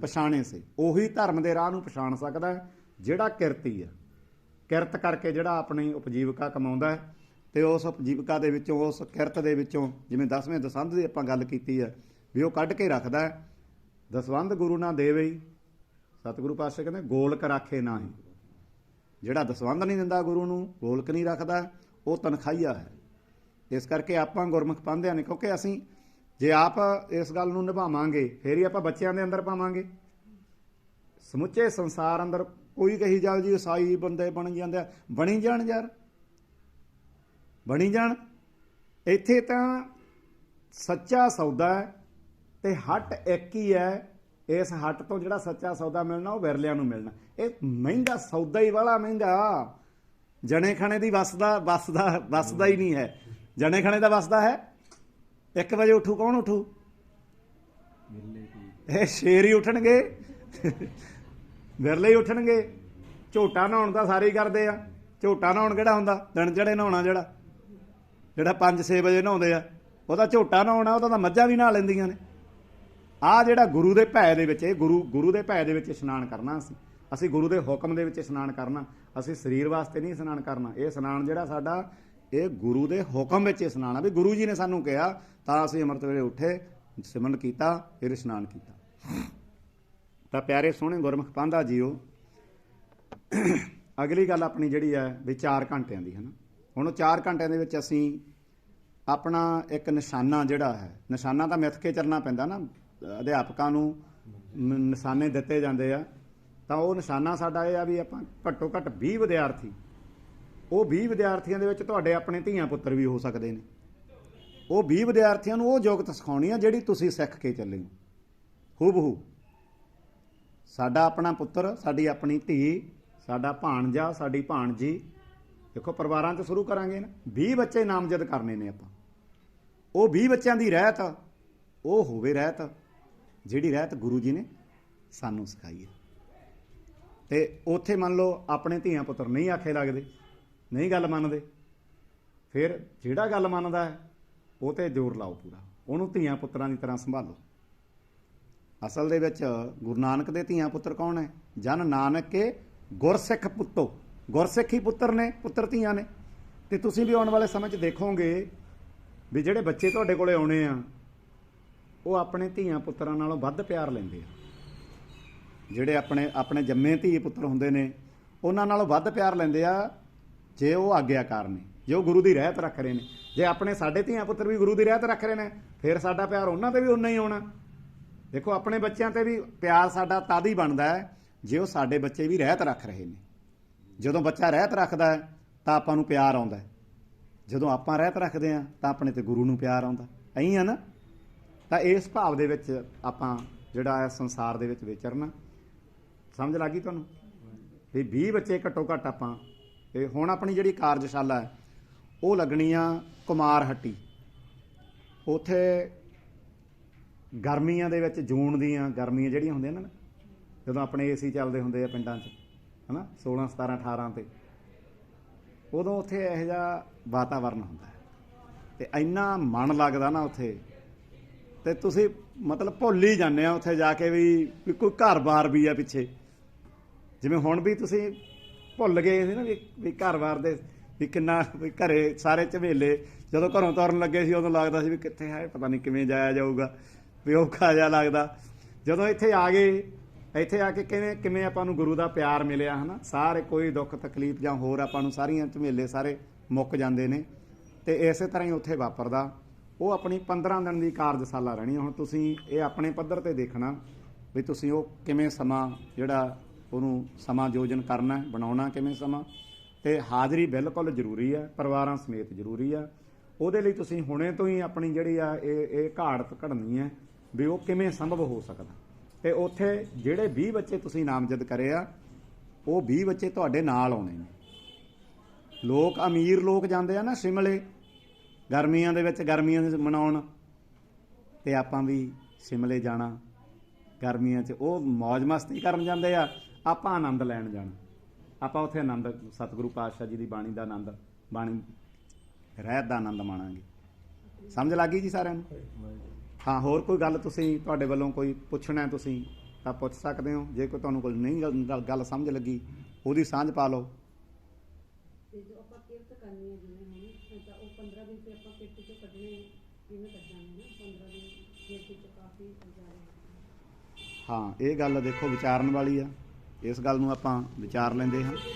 ਪਛਾਣੇ ਸੀ। ਉਹੀ ਧਰਮ ਦੇ ਰਾਹ ਨੂੰ ਪਛਾਣ ਸਕਦਾ ਜਿਹੜਾ ਕਿਰਤੀ ਹੈ। ਕਿਰਤ ਕਰਕੇ ਜਿਹੜਾ ਆਪਣੀ ਉਪਜੀਵਕਾ ਕਮਾਉਂਦਾ ਹੈ ਤੇ ਉਸ ਉਪਜੀਵਕਾ ਦੇ ਵਿੱਚੋਂ, ਉਸ ਕਿਰਤ ਦੇ ਵਿੱਚੋਂ, ਜਿਵੇਂ 10ਵੇਂ ਦਸੰਧ ਦੀ ਆਪਾਂ ਗੱਲ ਕੀਤੀ ਹੈ, ਵੀ ਉਹ ਕੱਢ ਕੇ ਰੱਖਦਾ ਹੈ। ਦਸਵੰਧ ਗੁਰੂ ਨਾ ਦੇਵੇ ਸਤਿਗੁਰੂ ਪਾਤਸ਼ਾਹ ਕਹਿੰਦੇ, ਗੋਲਕ ਰਾਖੇ ਨਾ ਹੀ ਜਿਹੜਾ ਦਸਵੰਧ ਨਹੀਂ ਦਿੰਦਾ ਗੁਰੂ ਨੂੰ, ਗੋਲਕ ਨਹੀਂ ਰੱਖਦਾ, ਉਹ ਤਨਖਾਹੀਆ ਹੈ। ਇਸ ਕਰਕੇ ਆਪਾਂ ਗੁਰਮੁਖ ਪਾਉਂਦੇ ਨੇ ਕਿਉਂਕਿ ਅਸੀਂ ਜੇ ਆਪ ਇਸ ਗੱਲ ਨੂੰ ਨਿਭਾਵਾਂਗੇ, ਫੇਰ ਹੀ ਆਪਾਂ ਬੱਚਿਆਂ ਦੇ ਅੰਦਰ ਪਾਵਾਂਗੇ। ਸਮੁੱਚੇ ਸੰਸਾਰ ਅੰਦਰ ਕੋਈ ਕਹੀ ਜਾਵੇ ਜੀ ਈਸਾਈ ਬੰਦੇ ਬਣ ਜਾਂਦੇ ਬਣੀ ਜਾਣ ਯਾਰ। ਬਣੀ ਜਾਣ। ਇੱਥੇ ਤਾਂ ਸੱਚਾ ਸੌਦਾ ਹੈ ਤੇ ਹੱਟ ਇੱਕ ਹੀ ਹੈ। ਇਸ ਹੱਟ ਤੋਂ ਜਿਹੜਾ ਸੱਚਾ ਸੌਦਾ ਮਿਲਣਾ, ਉਹ ਵਿਰਲਿਆਂ ਨੂੰ ਮਿਲਣਾ। ਇਹ ਮਹਿੰਗਾ ਸੌਦਾ ਹੀ ਵਾਲਾ ਮਹਿੰਗਾ। ਜਣੇ ਖਾਣੇ ਦੀ ਵਸਦਾ ਵਸਦਾ ਵਸਦਾ ਹੀ ਨਹੀਂ ਹੈ। ਜਣੇ ਖਾਣੇ ਦਾ ਵਸਦਾ ਹੈ। 1 ਵਜੇ ਉੱਠੂ, ਕੌਣ ਉੱਠੂ? ਇਹ ਸ਼ੇਰ ਹੀ ਉੱਠਣਗੇ। ਵਿਰਲੇ ਹੀ ਉੱਠਣਗੇ। ਝੋਟਾ ਨਹਾਉਣ ਦਾ ਸਾਰੇ ਹੀ ਕਰਦੇ ਆ। ਝੋਟਾ ਨਹਾਉਣ ਕਿਹੜਾ ਹੁੰਦਾ? ਦਿਨ ਚੜੇ ਨਹਾਉਣਾ ਜਿਹੜਾ। ਜਿਹੜਾ 5-6 ਵਜੇ ਨਹਾਉਂਦੇ ਆ, ਉਹਦਾ ਝੋਟਾ ਨਹਾਉਣਾ, ਉਹਦਾ ਤਾਂ ਮੱਝਾਂ ਵੀ ਨਹਾ ਲੈਂਦੀਆਂ ਨੇ। ਆ ਜਿਹੜਾ ਗੁਰੂ ਦੇ ਭੈ ਦੇ ਵਿੱਚ ਇਹ ਗੁਰੂ ਗੁਰੂ ਦੇ ਭੈ ਦੇ ਵਿੱਚ ਇਸ਼ਨਾਨ ਕਰਨਾ ਅਸੀਂ। ਅਸੀਂ ਗੁਰੂ ਦੇ ਹੁਕਮ ਦੇ ਵਿੱਚ ਇਸ਼ਨਾਨ ਕਰਨਾ। ਅਸੀਂ ਸਰੀਰ ਵਾਸਤੇ ਨਹੀਂ ਇਸ਼ਨਾਨ ਕਰਨਾ। ਇਹ ਇਸ਼ਨਾਨ ਜਿਹੜਾ ਸਾਡਾ, ਇਹ ਗੁਰੂ ਦੇ ਹੁਕਮ ਵਿੱਚ ਇਸ਼ਨਾਨ ਆ। ਵੀ ਗੁਰੂ ਜੀ ਨੇ ਸਾਨੂੰ ਕਿਹਾ, ਤਾਂ ਅਸੀਂ ਅੰਮ੍ਰਿਤ ਵੇਲੇ ਉੱਠੇ, ਸਿਮਰਨ ਕੀਤਾ, ਫਿਰ ਇਸ਼ਨਾਨ ਕੀਤਾ। ਤਾਂ ਪਿਆਰੇ ਸੋਹਣੇ ਗੁਰਮੁਖ ਪਾਂਧਾ ਜੀਓ, ਅਗਲੀ ਗੱਲ ਆਪਣੀ ਜਿਹੜੀ ਹੈ ਵੀ 4 ਘੰਟਿਆਂ ਦੀ ਹੈ ਨਾ ਹੁਣ ਉਹ 4 ਘੰਟਿਆਂ ਦੇ ਵਿੱਚ ਅਸੀਂ ਆਪਣਾ ਇੱਕ ਨਿਸ਼ਾਨਾ ਜਿਹੜਾ ਹੈ, ਨਿਸ਼ਾਨਾ ਤਾਂ ਮਿੱਥ ਕੇ ਚੱਲਣਾ ਪੈਂਦਾ ਨਾ, ਅਧਿਆਪਕਾਂ ਨੂੰ ਨਿਸ਼ਾਨੇ ਦਿੱਤੇ ਜਾਂਦੇ ਆ, ਤਾਂ ਉਹ ਨਿਸ਼ਾਨਾ ਸਾਡਾ ਇਹ ਆ ਵੀ ਆਪਾਂ ਘੱਟੋ ਘੱਟ 20 ਵਿਦਿਆਰਥੀ, ਉਹ 20 ਵਿਦਿਆਰਥੀਆਂ ਦੇ ਵਿੱਚ ਤੁਹਾਡੇ ਆਪਣੇ ਧੀਆਂ ਪੁੱਤਰ ਵੀ ਹੋ ਸਕਦੇ ਨੇ। ਉਹ 20 ਵਿਦਿਆਰਥੀਆਂ ਨੂੰ ਉਹ ਯੋਗਤਾ ਸਿਖਾਉਣੀ ਆ ਜਿਹੜੀ ਤੁਸੀਂ ਸਿੱਖ ਕੇ ਚੱਲੇ ਹੋ। ਹੂਬਹੂ ਸਾਡਾ ਆਪਣਾ ਪੁੱਤਰ, ਸਾਡੀ ਆਪਣੀ ਧੀ, ਸਾਡਾ ਭਾਣਜਾ, ਸਾਡੀ ਭਾਣਜੀ। ਦੇਖੋ, ਪਰਿਵਾਰਾਂ ਤੋਂ ਸ਼ੁਰੂ ਕਰਾਂਗੇ ਨਾ। 20 ਬੱਚੇ ਨਾਮਜ਼ਦ ਕਰਨੇ ਨੇ ਆਪਾਂ। ਉਹ 20 ਬੱਚਿਆਂ ਦੀ ਰਹਿਤ, ਉਹ ਹੋਵੇ ਰਹਿਤ, ਜਿਹੜੀ ਰਹਿਤ ਗੁਰੂ ਜੀ ਨੇ ਸਾਨੂੰ ਸਿਖਾਈ ਹੈ। ਤੇ ਉੱਥੇ ਮੰਨ ਲਓ, ਆਪਣੇ ਧੀਆਂ ਪੁੱਤਰ ਨਹੀਂ ਆਖੇ ਲੱਗਦੇ, ਨਹੀਂ ਗੱਲ ਮੰਨਦੇ। ਫਿਰ ਜਿਹੜਾ ਗੱਲ ਮੰਨਦਾ ਹੈ, ਉਹ ਤੇ ਜ਼ੋਰ ਲਾਓ ਪੂਰਾ। ਉਹਨੂੰ ਧੀਆਂ ਪੁੱਤਰਾਂ ਦੀ ਤਰ੍ਹਾਂ ਸੰਭਾਲੋ। ਅਸਲ ਦੇ ਵਿੱਚ ਗੁਰੂ ਨਾਨਕ ਦੇ ਧੀਆਂ ਪੁੱਤਰ ਕੌਣ ਹੈ ਜਨ ਨਾਨਕ ਕੇ ਗੁਰਸਿੱਖ ਪੁੱਤੋ। ਗੁਰਸਿੱਖ ਹੀ ਪੁੱਤਰ ਨੇ, ਪੁੱਤਰ ਧੀਆਂ ਨੇ। ਤੇ ਤੁਸੀਂ ਵੀ ਆਉਣ ਵਾਲੇ ਸਮੇਂ 'ਚ ਦੇਖੋਗੇ ਵੀ ਜਿਹੜੇ ਬੱਚੇ ਤੁਹਾਡੇ ਕੋਲੇ ਆਉਣੇ ਆ, ਉਹ ਆਪਣੇ ਧੀਆਂ ਪੁੱਤਰਾਂ ਨਾਲੋਂ ਵੱਧ ਪਿਆਰ ਲੈਂਦੇ ਆ। ਜਿਹੜੇ ਆਪਣੇ ਆਪਣੇ ਜੰਮੇ ਧੀ ਪੁੱਤਰ ਹੁੰਦੇ ਨੇ, ਉਹਨਾਂ ਨਾਲੋਂ ਵੱਧ ਪਿਆਰ ਲੈਂਦੇ ਆ, ਜੇ ਉਹ ਆਗਿਆਕਾਰ ਨੇ, ਜੇ ਉਹ ਗੁਰੂ ਦੀ ਰਹਿਤ ਰੱਖ ਰਹੇ ਨੇ। ਜੇ ਆਪਣੇ ਸਾਡੇ ਧੀਆਂ ਪੁੱਤਰ ਵੀ ਗੁਰੂ ਦੀ ਰਹਿਤ ਰੱਖ ਰਹੇ ਨੇ, ਫਿਰ ਸਾਡਾ ਪਿਆਰ ਉਹਨਾਂ ਤੇ ਵੀ ਉਨਾ ਹੀ ਹੋਣਾ ਦੇਖੋ, ਆਪਣੇ ਬੱਚਿਆਂ ਤੇ ਵੀ ਪਿਆਰ ਸਾਡਾ ਤਦ ਹੀ ਬਣਦਾ ਹੈ ਜੇ ਉਹ ਸਾਡੇ ਬੱਚੇ ਵੀ ਰਹਿਤ ਰੱਖ ਰਹੇ ਨੇ। ਜਦੋਂ ਬੱਚਾ ਰਹਿਤ ਰੱਖਦਾ ਹੈ, ਤਾਂ ਆਪਾਂ ਨੂੰ ਪਿਆਰ ਆਉਂਦਾ ਹੈ। ਜਦੋਂ ਆਪਾਂ ਰਹਿਤ ਰੱਖਦੇ ਆ ਤਾਂ ਆਪਣੇ ਤੇ ਗੁਰੂ ਨੂੰ ਪਿਆਰ ਆਉਂਦਾ ਐਂ ਆ ਨਾ? ਤਾਂ ਇਸ ਭਾਵ ਦੇ ਵਿੱਚ ਆਪਾਂ ਜਿਹੜਾ ਹੈ ਸੰਸਾਰ ਦੇ ਵਿੱਚ ਵਿਚਰਨਾ। ਸਮਝ ਲੱਗੀ ਤੁਹਾਨੂੰ? ਵੀ 20 ਬੱਚੇ ਘੱਟੋ ਘੱਟ ਆਪਾਂ, ਤੇ ਹੁਣ ਆਪਣੀ ਜਿਹੜੀ ਕਾਰਜਸ਼ਾਲਾ ਹੈ, ਉਹ ਲੱਗਣੀ ਆ ਕੁਮਾਰ ਹੱਟੀ। ਉਥੇ ਗਰਮੀਆਂ ਦੇ ਵਿੱਚ ਜੂਨ ਦੀਆਂ ਗਰਮੀਆਂ ਜਿਹੜੀਆਂ ਹੁੰਦੀਆਂ ਨੇ ਨਾ, ਜਦੋਂ ਆਪਣੇ ਏਸੀ ਚੱਲਦੇ ਹੁੰਦੇ ਆ ਪਿੰਡਾਂ 'ਚ, ਹਨਾ 16 17 18 ਤੇ, ਉਦੋਂ ਉੱਥੇ ਇਹੋ ਜਿਹਾ ਵਾਤਾਵਰਨ ਹੁੰਦਾ ਹੈ। ਤੇ ਇੰਨਾ ਮਨ ਲੱਗਦਾ ਨਾ ਉੱਥੇ, ਤੇ ਤੁਸੀਂ ਮਤਲਬ ਭੁੱਲ ਹੀ ਜਾਂਦੇ ਆ ਉੱਥੇ ਜਾ ਕੇ ਵੀ ਕੋਈ ਘਰ-ਬਾਰ ਵੀ ਆ ਪਿੱਛੇ। ਜਿਵੇਂ ਹੁਣ ਵੀ ਤੁਸੀਂ ਭੁੱਲ ਗਏ ਸੀ ਨਾ ਵੀ ਵੀ ਘਰ-ਬਾਰ ਦੇ, ਵੀ ਕਿੰਨਾ, ਵੀ ਘਰੇ ਸਾਰੇ ਝਵੇਲੇ ਜਦੋਂ ਘਰੋਂ ਤੁਰਨ ਲੱਗੇ ਸੀ ਉਦੋਂ ਲੱਗਦਾ ਸੀ ਵੀ ਕਿੱਥੇ ਹੈ, ਪਤਾ ਨਹੀਂ ਕਿਵੇਂ ਜਾਇਆ ਜਾਊਗਾ। ਵੀ ਔਖਾ ਜਿਹਾ ਲੱਗਦਾ। ਜਦੋਂ ਇੱਥੇ ਆ ਗਏ, ਇੱਥੇ ਆ ਕੇ ਕਿਵੇਂ ਕਿਵੇਂ ਆਪਾਂ ਨੂੰ ਗੁਰੂ ਦਾ ਪਿਆਰ ਮਿਲਿਆ, ਹਨਾ? ਸਾਰੇ ਕੋਈ ਦੁੱਖ, ਤਕਲੀਫ ਜਾਂ ਹੋਰ ਆਪਾਂ ਨੂੰ ਸਾਰੀਆਂ ਝਮੇਲੇ ਸਾਰੇ ਮੁੱਕ ਜਾਂਦੇ ਨੇ। ਤੇ ਇਸੇ ਤਰ੍ਹਾਂ ਹੀ ਉੱਥੇ ਵਾਪਰਦਾ। ਉਹ ਆਪਣੀ 15 ਦਿਨ ਦੀ ਕਾਰਜਸ਼ਾਲਾ ਰਹਿਣੀ ਹੁਣ ਤੁਸੀਂ ਇਹ ਆਪਣੇ ਪੱਧਰ ਤੇ ਦੇਖਣਾ ਵੀ ਤੁਸੀਂ ਉਹ ਕਿਵੇਂ ਸਮਾਂ, ਜਿਹੜਾ ਉਹਨੂੰ ਸਮਾਂ ਯੋਜਨ ਕਰਨਾ, ਬਣਾਉਣਾ ਕਿਵੇਂ ਸਮਾਂ। ਤੇ ਹਾਜ਼ਰੀ ਬਿਲਕੁਲ ਜ਼ਰੂਰੀ ਹੈ ਪਰਿਵਾਰਾਂ ਸਮੇਤ ਜ਼ਰੂਰੀ ਆ। ਉਹਦੇ ਲਈ ਤੁਸੀਂ ਹੁਣੇ ਤੋਂ ਹੀ ਆਪਣੀ ਜਿਹੜੀ ਆ, ਇਹ ਇਹ ਘਾੜਤ ਘੜਨੀ ਹੈ ਵੀ ਉਹ ਕਿਵੇਂ ਸੰਭਵ ਹੋ ਸਕਦਾ। ਤੇ ਉੱਥੇ ਜਿਹੜੇ 20 ਬੱਚੇ ਤੁਸੀਂ ਨਾਮਜ਼ਦ ਕਰੇ ਆ, ਉਹ 20 ਬੱਚੇ ਤੁਹਾਡੇ ਨਾਲ ਆਉਣੇ ਨੇ। ਲੋਕ ਅਮੀਰ ਲੋਕ ਜਾਂਦੇ ਆ ਨਾ ਸ਼ਿਮਲੇ, ਗਰਮੀਆਂ ਦੇ ਵਿੱਚ ਗਰਮੀਆਂ ਦੇ ਮਨਾਉਣ। ਤੇ ਆਪਾਂ ਵੀ ਸ਼ਿਮਲੇ ਜਾਣਾ। ਗਰਮੀਆਂ 'ਚ ਉਹ ਮौज ਮਸਤੀ ਕਰਨ ਜਾਂਦੇ ਆ, ਆਪਾਂ ਆਨੰਦ ਲੈਣ ਜਾਣਾ। ਆਪਾਂ ਉੱਥੇ ਆਨੰਦ, ਸਤਿਗੁਰੂ ਪਾਤਸ਼ਾਹ ਜੀ ਦੀ ਬਾਣੀ ਦਾ ਆਨੰਦ, ਬਾਣੀ ਰਹਿਤ ਦਾ ਆਨੰਦ ਮਾਣਾਂਗੇ। ਸਮਝ ਲੱਗੀ ਜੀ ਸਾਰਿਆਂ ਨੂੰ? ਹਾਂ ਹੋਰ ਕੋਈ ਗੱਲ ਤੁਸੀਂ ਤੁਹਾਡੇ ਵੱਲੋਂ ਕੋਈ ਪੁੱਛਣਾ ਹੈ ਤੁਸੀਂ ਤਾਂ ਪੁੱਛ ਸਕਦੇ ਹੋ। ਜੇ ਕੋਈ ਤੁਹਾਨੂੰ ਕੋਲ ਨਹੀਂ ਗੱਲ- ਗੱਲ ਸਮਝ ਲੱਗੀ ਉਹਦੀ ਸਾਂਝ ਪਾ ਲਓ। ਤੇ ਜੋ ਆਪਾਂ ਕਿਰਤ ਕਰਨੀ ਹੈ ਜਿਵੇਂ ਹੁਣ ਤਾਂ ਉਹ 15 ਦਿਨ ਤੇ ਆਪਾਂ ਕਿਰਤ ਚੋਂ ਕੱਢਣੇ ਕਿਵੇਂ ਕੱਢਾਂਗੇ ਨਾ? 15 ਦਿਨ ਕਿਰਤ ਚ ਕਾਫੀ ਗੁਜ਼ਾਰੇ ਹਾਂ ਇਹ ਗੱਲ ਦੇਖੋ ਵਿਚਾਰਨ ਵਾਲੀ ਆ। ਇਸ ਗੱਲ ਨੂੰ ਆਪਾਂ ਵਿਚਾਰ ਲੈਂਦੇ ਹਾਂ।